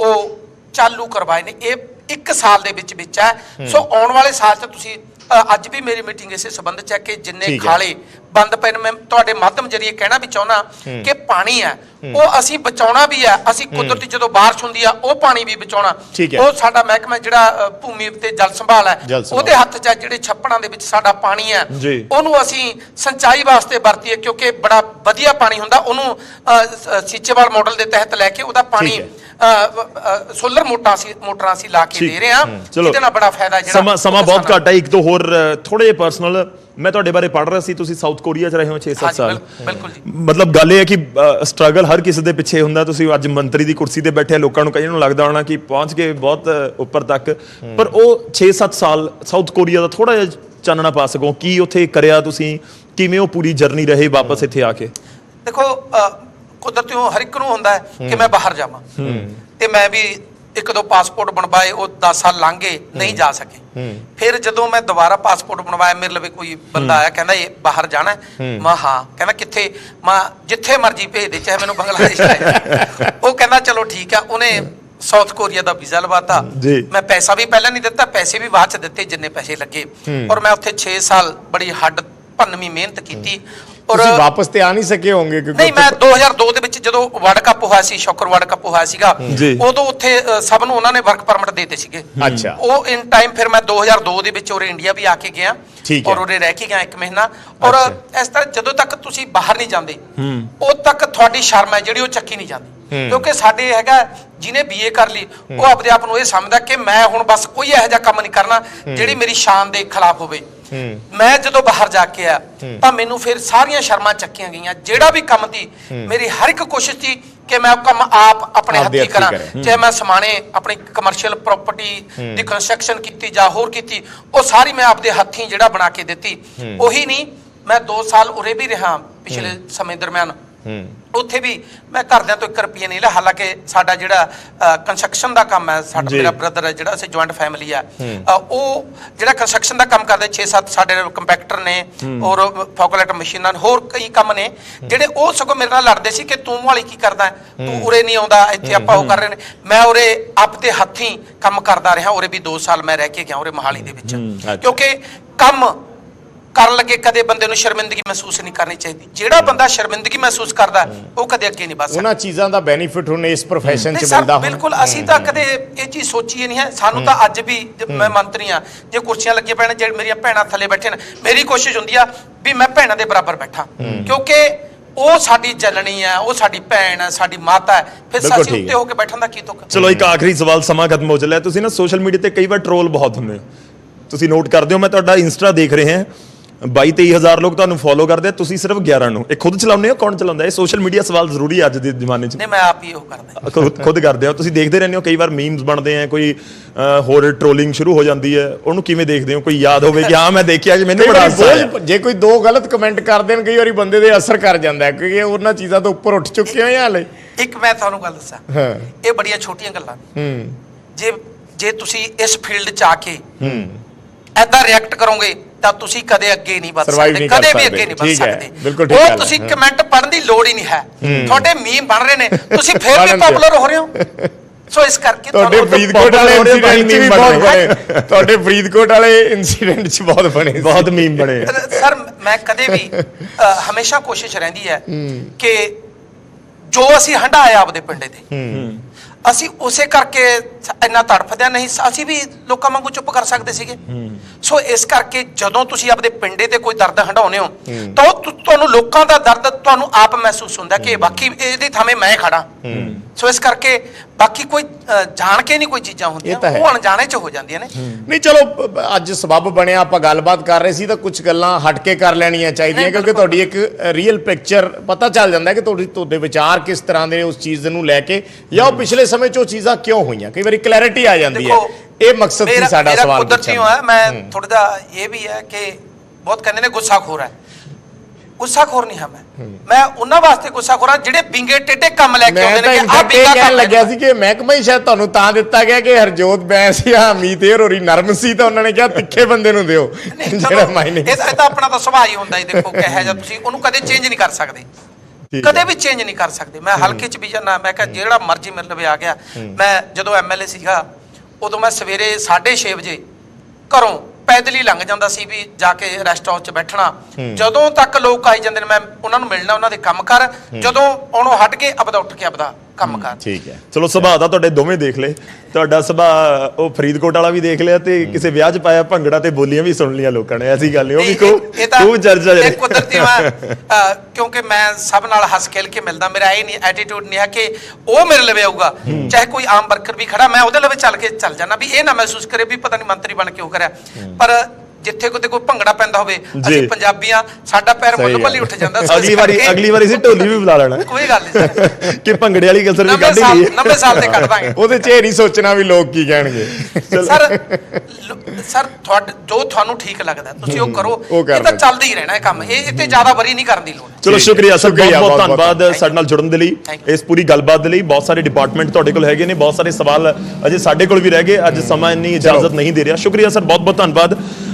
ਉਹ ਚਾਲੂ ਕਰਵਾਏ ਨੇ। ਇਹ ਇੱਕ ਸਾਲ ਦੇ ਵਿੱਚ ਵਿੱਚ ਹੈ। ਸੋ ਆਉਣ ਵਾਲੇ ਸਾਲ 'ਚ ਤੁਸੀਂ ਅ, ਅੱਜ ਵੀ ਮੇਰੀ ਮੀਟਿੰਗ ਇਸੇ ਸੰਬੰਧ 'ਚ ਹੈ ਕਿ ਜਿੰਨੇ ਠੀਕ ਹੈ। ਖਾਲੇ ਬੰਦ ਪਏ ਨੇ ਮੈਂ ਤੁਹਾਡੇ ਮਾਧਿਅਮ ਜਰੀਏ ਕਹਿਣਾ ਵੀ ਚਾਹੁੰਦਾ ਕਿ ਪਾਣੀ ਹੈ ਉਹ ਅਸੀਂ ਬਚਾਉਣਾ ਵੀ ਹੈ ਅਸੀਂ ਕੁਦਰਤੀ ਜਦੋਂ ਬਾਰਿਸ਼ ਹੁੰਦੀ ਆ ਉਹ ਪਾਣੀ ਵੀ ਬਚਾਉਣਾ ਠੀਕ ਹੈ। ਉਹ ਸਾਡਾ ਮਹਿਕਮਾ ਜਿਹੜਾ ਅ, ਭੂਮੀ ਤੇ ਜਲ ਸੰਭਾਲ ਹੈ ਜਲ ਸੰਭਾਲ। ਉਹਦੇ ਹੱਥ 'ਚ ਹੈ ਜਿਹੜੇ ਛੱਪੜਾਂ ਦੇ ਵਿੱਚ ਸਾਡਾ ਪਾਣੀ ਹੈ ਜੀ। ਉਹਨੂੰ ਅਸੀਂ ਸਿੰਚਾਈ ਵਾਸਤੇ ਵਰਤੀਏ ਕਿਉਂਕਿ ਬੜਾ ਵਧੀਆ ਪਾਣੀ ਹੁੰਦਾ ਉਹਨੂੰ ਅ, ਸ- ਸੀਚੇਵਾਲ ਮਾਡਲ ਦੇ ਤਹਿਤ ਲੈ ਕੇ ਉਹਦਾ ਪਾਣੀ ਹੈ। ਸੋਲਰ ਮੋਟਰਾਂ ਸੀ ਮੋਟਰਾਂ ਅਸੀਂ ਲਾ ਕੇ। ਦੇ ਰਹੇ ਚਲੋ। ਜਿਹਦੇ ਨਾਲ ਬੜਾ ਫਾਇਦਾ ਜਿਹੜਾ ਸਮਾਂ ਸਮਾਂ ਬਹੁਤ ਘੱਟ ਹੈ। ਇੱਕ ਦੋ ਹੋਰ ਥੋੜੇ ਪਰਸਨਲ ਮੈਂ ਤੁਹਾਡੇ ਬਾਰੇ ਪੜ੍ਹ ਰਿਹਾ ਸੀ ਤੁਸੀਂ ਸਾਊਥ ਕੋਰੀਆ 'ਚ ਰਹੇ ਹੋ 6-7 ਹਾਂਜੀ, ਸਾਲ। ਬਿਲ- ਬਿਲਕੁਲ ਜੀ। ਮਤਲਬ ਗੱਲ ਇਹ ਹੈ ਕਿ ਸਟਰਗਲ ਹਰ ਕਿਸੇ ਦੇ ਪਿੱਛੇ ਹੁੰਦਾ। ਤੁਸੀਂ ਅੱਜ ਮੰਤਰੀ ਦੀ ਕੁਰਸੀ ਤੇ ਬੈਠੇ ਲੋਕਾਂ ਨੂੰ ਕਈਆਂ ਨੂੰ ਲੱਗਦਾ ਹੋਣਾ ਕਿ ਪਹੁੰਚ ਗਏ ਬਹੁਤ ਉੱਪਰ ਤੱਕ। ਪਰ ਉਹ 6-7 ਸਾਲ ਸਾਊਥ ਕੋਰੀਆ ਦਾ ਥੋੜਾ ਜਿਹਾ ਚਾਨਣਾ ਪਾ ਸਕੋ। ਕੀ ਉੱਥੇ ਕਰਿਆ ਤੁਸੀਂ? ਕਿਵੇਂ ਉਹ ਪੂਰੀ ਜਰਨੀ ਰਹੇ ਵਾਪਸ ਇੱਥੇ ਆ ਕੇ? ਦੇਖੋ ਕੁਦਰਤੀ ਉਹ ਹਰ ਇੱਕ ਨੂੰ ਹੁੰਦਾ ਹੈ ਕਿ ਮੈਂ ਬਾਹਰ ਜਾਵਾਂ। ਤੇ ਮੈਂ ਵੀ ਇੱਕ ਦੋ ਪਾਸਪੋਰਟ ਬਣਵਾਏ ਉਹ 10 ਸਾਲ ਲੰਘ ਗਏ ਨਹੀਂ ਜਾ ਸਕੇ। ਫਿਰ ਜਦੋਂ ਮੈਂ ਦੁਬਾਰਾ ਪਾਸਪੋਰਟ ਬਣਵਾਇਆ ਮੇਰੇ ਲਵੇ ਕੋਈ ਬੰਦਾ ਆਇਆ ਕਹਿੰਦਾ ਇਹ ਬਾਹਰ ਜਾਣਾ ਮੈਂ ਹਾਂ। ਕਹਿੰਦਾ ਕਿੱਥੇ? ਮੈਂ ਜਿੱਥੇ ਮਰਜ਼ੀ ਭੇਜ ਦੇ ਚਾਹੇ ਮੈਨੂੰ ਬੰਗਲਾਦੇਸ਼ ਲੈ। <laughs> ਉਹ ਕਹਿੰਦਾ ਚਲੋ ਠੀਕ ਆ। ਉਹਨੇ ਸਾਊਥ ਕੋਰੀਆ ਦਾ ਵੀਜ਼ਾ ਲਵਾਤਾ। ਮੈਂ ਪੈਸਾ ਵੀ ਪਹਿਲਾਂ ਨਹੀਂ ਦਿੱਤਾ ਪੈਸੇ ਵੀ ਬਾਅਦ ਚ ਦਿੱਤੇ ਜਿੰਨੇ ਪੈਸੇ ਲੱਗੇ। ਔਰ ਮੈਂ ਉੱਥੇ 6 ਸਾਲ ਬੜੀ ਹੱਡ ਭੰਨਵੀਂ ਮਿਹਨਤ ਕੀਤੀ ਔਰ ਤੁਸੀਂ ਵਾਪਸ ਤੇ ਆ ਨਹੀਂ ਸਕੇ ਹੋਵੋਗੇ ਕਿਉਂਕਿ ਨਹੀਂ ਮੈਂ 2002 ਦੇ ਵਿੱਚ ਜਦੋਂ ਵਰਲਡ ਕੱਪ ਹੋਇਆ ਸੀ ਸ਼ੌਕਰ ਵਰਲਡ ਕੱਪ ਹੋਇਆ ਸੀਗਾ। ਉਦੋਂ ਉੱਥੇ ਸਭ ਨੂੰ ਉਹਨਾਂ ਨੇ ਵਰਕ ਪਰਮਿਟ ਦਿੱਤੇ ਸੀਗੇ। ਅੱਛਾ। ਉਹ ਇਨ ਟਾਈਮ ਫਿਰ ਮੈਂ 2002 ਦੇ ਵਿੱਚ ਉਰੇ ਇੰਡੀਆ ਵੀ ਆ ਕੇ ਗਿਆ। ਔਰ ਉਰੇ ਰਹਿ ਕੇ ਗਿਆ ਇੱਕ ਮਹੀਨਾ। ਔਰ। ਇਸ ਤਰ੍ਹਾਂ ਜਦੋਂ ਤੱਕ ਤੁਸੀਂ ਬਾਹਰ ਨਹੀਂ ਜਾਂਦੇ ਉਦੋਂ ਤੱਕ ਤੁਹਾਡੀ ਸ਼ਰਮ ਹੈ ਜਿਹੜੀ ਉਹ ਚੱਕੀ ਨਹੀਂ ਜਾਂਦੀ। ਕਿਉਂਕਿ ਸਾਡੇ ਹੈਗਾ ਜਿਹਨੇ ਬੀਏ ਕਰ ਲਈ ਉਹ ਆਪਦੇ ਆਪ ਨੂੰ ਇਹ ਸਮਝਦਾ ਕਿ ਮੈਂ ਹੁਣ ਬਸ ਕੋਈ ਇਹੋ ਜਿਹਾ ਕੰਮ ਨਹੀਂ ਕਰਨਾ ਜਿਹੜੀ ਮੇਰੀ ਸ਼ਾਨ ਦੇ ਖਿਲਾਫ ਹੋਵੇ। ਮੈਂ ਜਦੋਂ ਬਾਹਰ ਜਾ ਕੇ ਆ ਤਾਂ ਮੈਨੂੰ ਫਿਰ ਸਾਰੀਆਂ ਸ਼ਰਮਾਂ ਚੱਕੀਆਂ ਗਈਆਂ। ਜਿਹੜਾ ਵੀ ਕੰਮ ਦੀ ਮੇਰੀ ਹਰ ਇੱਕ ਕੋਸ਼ਿਸ਼ ਸੀ ਕਿ ਮੈਂ ਉਹ ਕੰਮ ਆਪ ਆਪਣੇ ਹੱਥੀਂ ਕਰੇ। ਚਾਹੇ ਮੈਂ ਸਮਾਣੇ ਆਪਣੀ ਕਮਰਸ਼ੀਅਲ ਪ੍ਰਾਪਰਟੀ ਦੀ ਕੰਸਟਰਕਸ਼ਨ ਕੀਤੀ ਜਾਂ ਹੋਰ ਕੀਤੀ ਉਹ ਸਾਰੀ ਮੈਂ ਆਪਦੇ ਹੱਥੀਂ ਜਿਹੜਾ ਬਣਾ ਕੇ ਦਿੱਤੀ। ਉਹੀ ਨਹੀਂ ਮੈਂ 2 ਸਾਲ ਉਰੇ ਵੀ ਰਿਹਾ ਪਿਛਲੇ ਸਮੇਂ ਦਰਮਿਆਨ। ਉੱਥੇ ਵੀ ਮੈਂ ਘਰਦਿਆਂ ਤੋਂ 1 ਰੁਪਈਆ ਨਹੀਂ ਲਿਆ ਹਾਲਾਂਕਿ ਸਾਡਾ ਜਿਹੜਾ ਕੰਸਟਰਕਸ਼ਨ ਦਾ ਕੰਮ ਹੈ ਸਾਡਾ। ਮੇਰਾ ਬ੍ਰਦਰ ਹੈ ਜਿਹੜਾ ਅਸੀਂ ਜੁਆਇੰਟ ਫੈਮਿਲੀ ਆ। ਉਹ ਜਿਹੜਾ ਕੰਸਟਰਕਸ਼ਨ ਦਾ ਕੰਮ ਕਰਦੇ 6-7 ਸਾਡੇ ਕੰਪੈਕਟਰ ਨੇ ਔਰ ਫੋਕਲੇਟ ਮਸ਼ੀਨਾਂ ਹੋਰ ਕਈ ਕੰਮ ਨੇ ਜਿਹੜੇ ਉਹ ਸਗੋਂ ਮੇਰੇ ਨਾਲ ਲੜਦੇ ਸੀ ਕਿ ਤੂੰ ਵਾਲੀ ਕੀ ਕਰਦਾ? ਤੂੰ ਉਰੇ ਨਹੀਂ ਆਉਂਦਾ ਇੱਥੇ ਆਪਾਂ ਉਹ ਕਰ ਰਹੇ ਨੇ। ਮੈਂ ਉਰੇ ਆਪਦੇ ਹੱਥੀਂ ਕੰਮ ਕਰਦਾ ਰਿਹਾ ਉਰੇ ਵੀ 2 ਸਾਲ ਮੈਂ ਰਹਿ ਕੇ ਗਿਆ ਉਰੇ ਮਹਾਲੀ ਦੇ ਵਿੱਚ। ਕਿਉਂਕਿ ਕੰਮ ਕਰਨ ਲੱਗੇ ਕਦੇ ਬੰਦੇ ਨੂੰ ਸ਼ਰਮਿੰਦਗੀ ਮਹਿਸੂਸ ਨਹੀਂ ਕਰਨੀ ਚਾਹੀਦੀ। ਜਿਹੜਾ ਬੰਦਾ ਸ਼ਰਮਿੰਦਗੀ ਮਹਿਸੂਸ ਕਰਦਾ ਉਹ ਕਦੇ ਅੱਗੇ ਨਹੀਂ ਵੱਧ ਸਕਦਾ। ਉਹਨਾਂ ਚੀਜ਼ਾਂ ਦਾ ਬੈਨੀਫਿਟ ਹੁਣ ਇਸ ਪ੍ਰੋਫੈਸ਼ਨ 'ਚ ਮਿਲਦਾ ਹੁਣ। ਬਿਲਕੁਲ ਅਸੀਂ ਤਾਂ ਕਦੇ ਇਹ ਚੀਜ਼ ਸੋਚੀ ਹੀ ਨਹੀਂ ਹੈ। ਸਾਨੂੰ ਤਾਂ ਅੱਜ ਵੀ ਜਦ ਮੈਂ ਮੰਤਰੀ ਆ ਜੇ ਕੁਰਸੀਆਂ ਲੱਗੀਆਂ ਪੈਣ ਜਿਹੜੇ ਮੇਰੀਆਂ ਭੈਣਾਂ ਥੱਲੇ ਬੈਠੇ ਨੇ ਮੇਰੀ ਕੋਸ਼ਿਸ਼ ਹੁੰਦੀ ਆ ਵੀ ਮੈਂ ਭੈਣਾਂ ਦੇ ਬਰਾਬਰ ਬੈਠਾਂ। ਕਿਉਂਕਿ ਉਹ ਸਾਡੀ ਜਨਨੀ ਹੈ ਉਹ ਸਾਡੀ ਭੈਣ ਹੈ ਸਾਡੀ ਮਾਤਾ ਹੈ। ਫਿਰ ਠੀਕ ਉੱਤੇ ਹੈ। ਹੋ ਕੇ ਬੈਠਣ ਦਾ ਕੀ ਤੁਕ ਚਲੋ ਇੱਕ ਆਖਰੀ ਸਵਾਲ ਸਮਾਂ ਖਤਮ ਹੋ ਚੱਲਿਆ। ਤੁਸੀਂ ਨਾ ਸੋਸ਼ਲ ਮੀਡੀਆ ਤੇ ਕਈ ਵਾਰ ਟ੍ਰੋਲ ਬਹੁਤ ਹੁੰਦੇ ਹੋ। ਤੁਸੀਂ ਨੋਟ ਕਰਦੇ ਹੋ ਮੈਂ ਤੁਹਾਡਾ ਇੰਸਟਾ ਦੇਖ ਰਹੇ ਹਾਂ। 22 23000 ਲੋਕ ਤੁਹਾਨੂੰ ਫੋਲੋ ਕਰਦੇ ਆ ਤੁਸੀਂ ਸਿਰਫ 11 ਨੂੰ। ਇਹ ਖੁਦ ਚਲਾਉਂਦੇ ਹੋ ਕੌਣ ਚਲਾਉਂਦਾ? ਇਹ ਸੋਸ਼ਲ ਮੀਡੀਆ ਸਵਾਲ ਜ਼ਰੂਰੀ ਹੈ ਅੱਜ ਦੇ ਜ਼ਮਾਨੇ 'ਚ। ਨਹੀਂ ਮੈਂ ਆਪ ਹੀ ਉਹ ਕਰਦਾ ਖੁਦ ਖੁਦ ਕਰਦੇ ਹੋ ਤੁਸੀਂ ਦੇਖਦੇ ਰਹਿੰਦੇ ਹੋ ਕਈ ਵਾਰ ਮੀਮਸ ਬਣਦੇ ਆ ਕੋਈ ਹੋਰ ਟ੍ਰੋਲਿੰਗ ਸ਼ੁਰੂ ਹੋ ਜਾਂਦੀ ਹੈ। ਉਹਨੂੰ ਕਿਵੇਂ ਦੇਖਦੇ ਹੋ? ਕੋਈ ਯਾਦ ਹੋਵੇ ਕਿ ਹਾਂ ਮੈਂ ਦੇਖਿਆ ਕਿ ਮੈਨੂੰ ਬੜਾ ਹਾਸਾ ਆਇਆ। ਬੋਝ ਜੇ ਕੋਈ ਦੋ ਗਲਤ ਕਮੈਂਟ ਕਰ ਦੇਣ ਕਈ ਵਾਰੀ ਬੰਦੇ ਦੇ ਅਸਰ ਕਰ ਜਾਂਦਾ ਹੈ ਕਿਉਂਕਿ ਉਹਨਾਂ ਚੀਜ਼ਾਂ ਤੋਂ ਉੱਪਰ ਉੱਠ ਚੁੱਕੇ ਹੋਏ ਆ ਹਲੇ? ਇੱਕ ਮੈਂ ਤੁਹਾਨੂੰ ਗੱਲ ਦੱਸਾਂ। ਹਾਂ। ਇਹ ਬੜੀਆਂ ਛੋਟੀਆਂ ਗੱਲਾਂ ਨੇ। ਹੂੰ। ਜੇ ਜੇ ਤੁਸੀਂ ਇਸ ਫੀਲਡ 'ਚ ਆ ਕੇ ਐਦਾਂ ਰਿਐਕਟ ਕਰੋਗੇ ਤਾਂ ਤੁਸੀਂ ਕਦੇ ਅੱਗੇ ਨਹੀਂ ਵੱਧ Survive ਸਕਦੇ ਨਹੀਂ ਕਰ ਕਦੇ ਵੀ। ਅੱਗੇ ਨਹੀਂ ਵੱਧ ਠੀਕ ਹੈ, ਸਕਦੇ ਬਿਲਕੁਲ ਠੀਕ ਗੱਲ ਉਹ ਹੈ। ਤੁਸੀਂ ਕਮੈਂਟ ਪੜ੍ਹਨ ਦੀ ਲੋੜ ਹੀ ਨਹੀਂ ਹੈ ਤੁਹਾਡੇ ਮੀਮ ਬਣ ਰਹੇ ਨੇ ਤੁਸੀਂ <laughs> ਫੇਰ ਬਣਨ ਵੀ ਦਿਓ। ਪਾਪੂਲਰ ਹੋ ਰਹੇ ਹੋ ਸੋ ਇਸ ਕਰਕੇ ਤੁਹਾਡੇ ਤੁਹਾਨੂੰ- ਫਰੀਦਕੋਟ ਵਾਲੇ ਇਨਸੀਡੈਂਟ 'ਚ ਵੀ ਬਹੁਤ ਬਣ ਬਣੇ <laughs> ਤੁਹਾਡੇ ਫਰੀਦਕੋਟ ਵਾਲੇ ਇਨਸੀਡੈਂਟ 'ਚ ਬਹੁਤ ਬਣੇ ਸੀ। ਬਹੁਤ ਮੀਮ ਬਣੇ ਆ। ਸਰ ਮੈਂ ਕਦੇ ਵੀ <laughs> ਅ, ਹਮੇਸ਼ਾ ਕੋਸ਼ਿਸ਼ ਰਹਿੰਦੀ ਹੈ ਕਿ ਜੋ ਅਸੀਂ ਹੰਡਾਇਆ ਆਪਦੇ ਪਿੰਡੇ ਤੇ ਅਸੀਂ ਉਸੇ ਕਰਕੇ ਇੰਨਾ ਤੜਫਦੇ ਹਾਂ, ਨਹੀਂ ਅਸੀਂ ਵੀ ਲੋਕਾਂ ਵਾਂਗੂ ਚੁੱਪ ਕਰ ਸਕਦੇ ਸੀਗੇ। ਸੋ ਇਸ ਕਰਕੇ ਜਦੋਂ ਤੁਸੀਂ ਆਪਦੇ ਪਿੰਡੇ ਤੇ ਕੋਈ ਦਰਦ ਹੰਡਾਉਨੇ ਹੋ ਤੁ- ਤੁਹਾਨੂੰ ਲੋਕਾਂ ਦਾ ਦਰਦ ਤੁਹਾਨੂੰ ਆਪ ਮਹਿਸੂਸ ਹੁੰਦਾ ਕਿ ਬਾਕੀ ਇਹਦੀ ਥਾਵੇਂ ਮੈਂ ਖੜਾ ਸੋ ਇਸ ਕਰਕੇ ਬਾਕੀ ਕੋਈ ਜਾਣ ਕੇ ਨਹੀਂ ਕੋਈ ਚੀਜ਼ਾਂ ਹੁੰਦੀਆਂ। ਉਹ ਅਣਜਾਣੇ ਚ ਹੋ ਜਾਂਦੀਆਂ ਨੇ। ਨਹੀਂ ਚਲੋ ਅੱਜ ਸਬਬ ਬਣਿਆ ਆਪਾਂ ਗੱਲਬਾਤ ਕਰ ਰਹੇ ਸੀ ਤਾਂ ਕੁਝ ਗੱਲਾਂ ਹਟ ਕੇ ਕਰ ਲੈਣੀਆਂ ਚਾਹੀਦੀਆਂ ਕਿਉਂਕਿ ਤੁਹਾਡੀ ਇੱਕ ਰੀਅਲ ਪਿਕਚਰ ਪਤਾ ਚੱਲ ਜਾਂਦਾ ਕਿ ਤੁਹਾਡੀ ਤੁਹਾਡੇ ਵਿਚਾਰ ਕਿਸ ਤਰ੍ਹਾਂ ਦੇ ਉਸ ਚੀਜ਼ ਨੂੰ ਲੈ ਕੇ ਜਾਂ ਉਹ ਪਿਛਲੇ ਸਮੇਂ 'ਚ ਉਹ ਚੀਜ਼ਾਂ ਕਿਉਂ ਹੋਈਆਂ? ਕਈ ਵਾਰੀ ਕਲੈਰਿਟੀ ਆ ਜਾਂਦੀ ਹੈ। ਇਹ ਮਕਸਦ ਸੀ ਸਾਡਾ ਮੇਰਾ ਸਵਾਲ ਕੁਦਰਤੀ ਮੈਂ ਥੋੜਾ ਜਿਹਾ ਇਹ ਵੀ ਹੈ ਕਿ ਬਹੁਤ ਕਹਿੰਦੇ ਨੇ ਗੁੱਸਾਖੋਰ ਹੈ। ਗੁੱਸਾਖੋਰ ਨਹੀਂ ਹਾਂ ਮੈਂ। ਮੈਂ ਉਹਨਾਂ ਵਾਸਤੇ ਗੁੱਸਾਖੋਰ ਹਾਂ ਜਿਹੜੇ ਬਿੰਗੇ ਟੇਡੇ ਕੰਮ ਲੈ ਕੇ ਆਉਂਦੇ ਨੇ ਕਿ ਆ ਬਿੰਗਾ ਕਹਿਣ ਲੱਗਿਆ ਸੀ ਕਿ ਮਹਿਕਮਾ ਹੀ ਸ਼ਾਇਦ ਤੁਹਾਨੂੰ ਤਾਂ ਦਿੱਤਾ ਗਿਆ ਕਿ ਹਰਜੋਤ ਬੈਂਸ ਜਾਂ ਅਮੀਤ ਏਰ ਹੋਰੀ ਨਰਮ ਸੀ ਤਾਂ ਉਹਨਾਂ ਨੇ ਕਿਹਾ ਤਿੱਖੇ ਬੰਦੇ ਨੂੰ ਦਿਓ। ਜਿਹੜਾ ਮਾਇਨੇ ਇਹ ਤਾਂ ਆਪਣਾ ਤਾਂ ਸੁਭਾਅ ਹੀ ਹੁੰਦਾ ਹੀ ਦੇਖੋ ਕਿਹਾ ਜਾਂ ਤੁਸੀਂ ਉਹਨੂੰ ਕਦੇ ਚੇਂਜ ਨਹੀਂ ਕਰ ਸਕਦੇ। ਕਦੇ ਵੀ ਚੇਂਜ ਨਹੀਂ ਕਰ ਸਕਦੇ। ਮੈਂ ਹਲਕੇ ਚ ਵੀ ਜਾਣਾ ਮੈਂ ਕਿਹਾ ਜਿਹੜਾ ਮਰਜ਼ੀ ਮੇਰੇ ਲਵੇ ਆ ਗਿਆ। ਮੈਂ ਜਦੋਂ ਐਮਐਲਏ ਸੀਗਾ ਉਦੋਂ ਮੈਂ ਸਵੇਰੇ 6:30 ਵਜੇ ਘਰੋਂ ਪੈਦਲ ਹੀ ਲੰਘ ਜਾਂਦਾ ਸੀ ਵੀ ਜਾ ਕੇ ਰੈਸਟ ਹਾਊਸ 'ਚ ਬੈਠਣਾ। ਜਦੋਂ ਤੱਕ ਲੋਕ ਆਈ ਜਾਂਦੇ ਨੇ ਮੈਂ ਉਹਨਾਂ ਨੂੰ ਮਿਲਣਾ ਉਹਨਾਂ ਦੇ ਕੰਮ ਕਰ। ਜਦੋਂ ਉਹਨੋਂ ਹਟ ਕੇ ਆਪਦਾ ਉੱਠ ਕੇ ਆਪਦਾ ਕੰਮ ਕਰ। ਠੀਕ ਹੈ। ਚਲੋ ਸੁਭਾਅ ਤਾਂ ਤੁਹਾਡੇ ਦੋਵੇਂ ਦੇਖ ਲਏ। ਤੁਹਾਡਾ ਸੁਭਾਅ ਉਹ ਫਰੀਦਕੋਟ ਵਾਲਾ ਵੀ ਦੇਖ ਲਿਆ ਤੇ ਕਿਸੇ ਵਿਆਹ 'ਚ ਪਾਇਆ ਭੰਗੜਾ ਤੇ ਬੋਲੀਆਂ ਵੀ ਸੁਣ ਲੀਆਂ ਲੋਕਾਂ ਨੇ ਐਸੀ ਗੱਲ ਨਹੀਂ ਉਹ ਵੀ ਇਹ- ਕੋ ਇਹ- ਇਹ ਤਾਂ ਖੂਬ ਚਰਚਾ ਇਹ ਜਿਹੜੇ ਕੁਦਰਤੀ ਮੈਂ <laughs> ਅ, ਕਿਉਂਕਿ ਮੈਂ ਸਭ ਨਾਲ ਹੱਸ ਖੇਲ ਕੇ ਮਿਲਦਾ ਮੇਰਾ ਇਹ ਨਹੀਂ ਐਟੀਟਿਊਡ ਨਹੀਂ ਹੈ ਕਿ ਉਹ ਮੇਰੇ ਲਵੇ ਆਊਗਾ। ਚਾਹੇ ਕੋਈ ਆਮ ਵਰਕਰ ਵੀ ਖੜਾ ਮੈਂ ਉਹਦੇ ਲਵੇ ਚੱਲ ਕੇ ਚੱਲ ਜਾਣਾ ਵੀ ਇਹ ਨਾ ਮਹਿਸੂਸ ਕਰੇ ਵੀ ਪਤਾ ਨਹੀਂ ਮੰਤਰੀ ਬਣ ਕੇ ਉਹ ਕਰਿਆ। ਪਰ ਜਿੱਥੇ ਕਿਤੇ ਕੋਈ ਭੰਗੜਾ ਪੈਂਦਾ ਹੋਵੇ। ਅਸੀਂ ਪੰਜਾਬੀਆਂ ਸਾਡਾ ਪੈਰ ਮੁੱਲ। ਮੱਲੀ ਉੱਠ ਜਾਂਦਾ। ਅਗਲੀ ਵਾਰੀ ਅਗਲੀ ਵਾਰੀ ਸੀ ਢੋਲੀ ਵੀ ਬੁਲਾ ਲੈਣਾ। ਕੋਈ ਗੱਲ ਨਹੀਂ ਕਿ ਭੰਗੜੇ ਵਾਲੀ ਕਸਰ ਵੀ ਕੱਢ ਲਈਏ। ਨਵੇਂ ਸਾਲ ਤੇ ਕੱਢ ਦਾਂਗੇ। ਉਹਦੇ 'ਚ ਇਹ ਨਹੀਂ ਸੋਚਣਾ ਵੀ ਲੋਕ ਕੀ ਕਹਿਣਗੇ। ਸਰ ਸਰ ਤੁਹਾਡ ਜੋ ਤੁਹਾਨੂੰ ਠੀਕ ਲੱਗਦਾ ਤੁਸੀਂ ਉਹ ਕਰੋ। ਇਹ ਤਾਂ। ਚੱਲਦਾ ਹੀ ਰਹਿਣਾ ਇਹ ਕੰਮ। ਇਹ ਇੱਥੇ ਜ਼ਿਆਦਾ ਵਰੀ ਨਹੀਂ ਕਰਨ ਦੀ ਲੋੜ। ਚਲੋ ਹੈ। ਸ਼ੁਕਰੀਆ ਸਰ ਬਹੁਤ ਬਹੁਤ ਧੰਨਵਾਦ ਸਾਡੇ ਨਾਲ ਜੁੜਨ ਦੇ ਲਈ. ਇਸ ਪੂਰੀ ਗੱਲਬਾਤ ਦੇ ਲਈ ਬਹੁਤ ਸਾਰੇ ਡਿਪਾਰਟਮੈਂਟ ਤੁਹਾਡੇ ਕੋਲ ਹੈਗੇ ਨੇ ਬਹੁਤ ਸਾਰੇ ਸਵਾਲ ਅਜੇ ਸਾਡੇ ਕੋਲ ਵੀ ਰਹਿ ਗਏ ਅੱਜ ਸਮਾਂ ਇੰਨੀ ਇਜਾਜ਼ਤ ਨਹੀਂ ਦੇ ਰਿਹਾ। ਸ਼ੁਕਰੀਆ ਸਰ ਬਹੁਤ ਬਹੁਤ ਧੰਨਵਾਦ।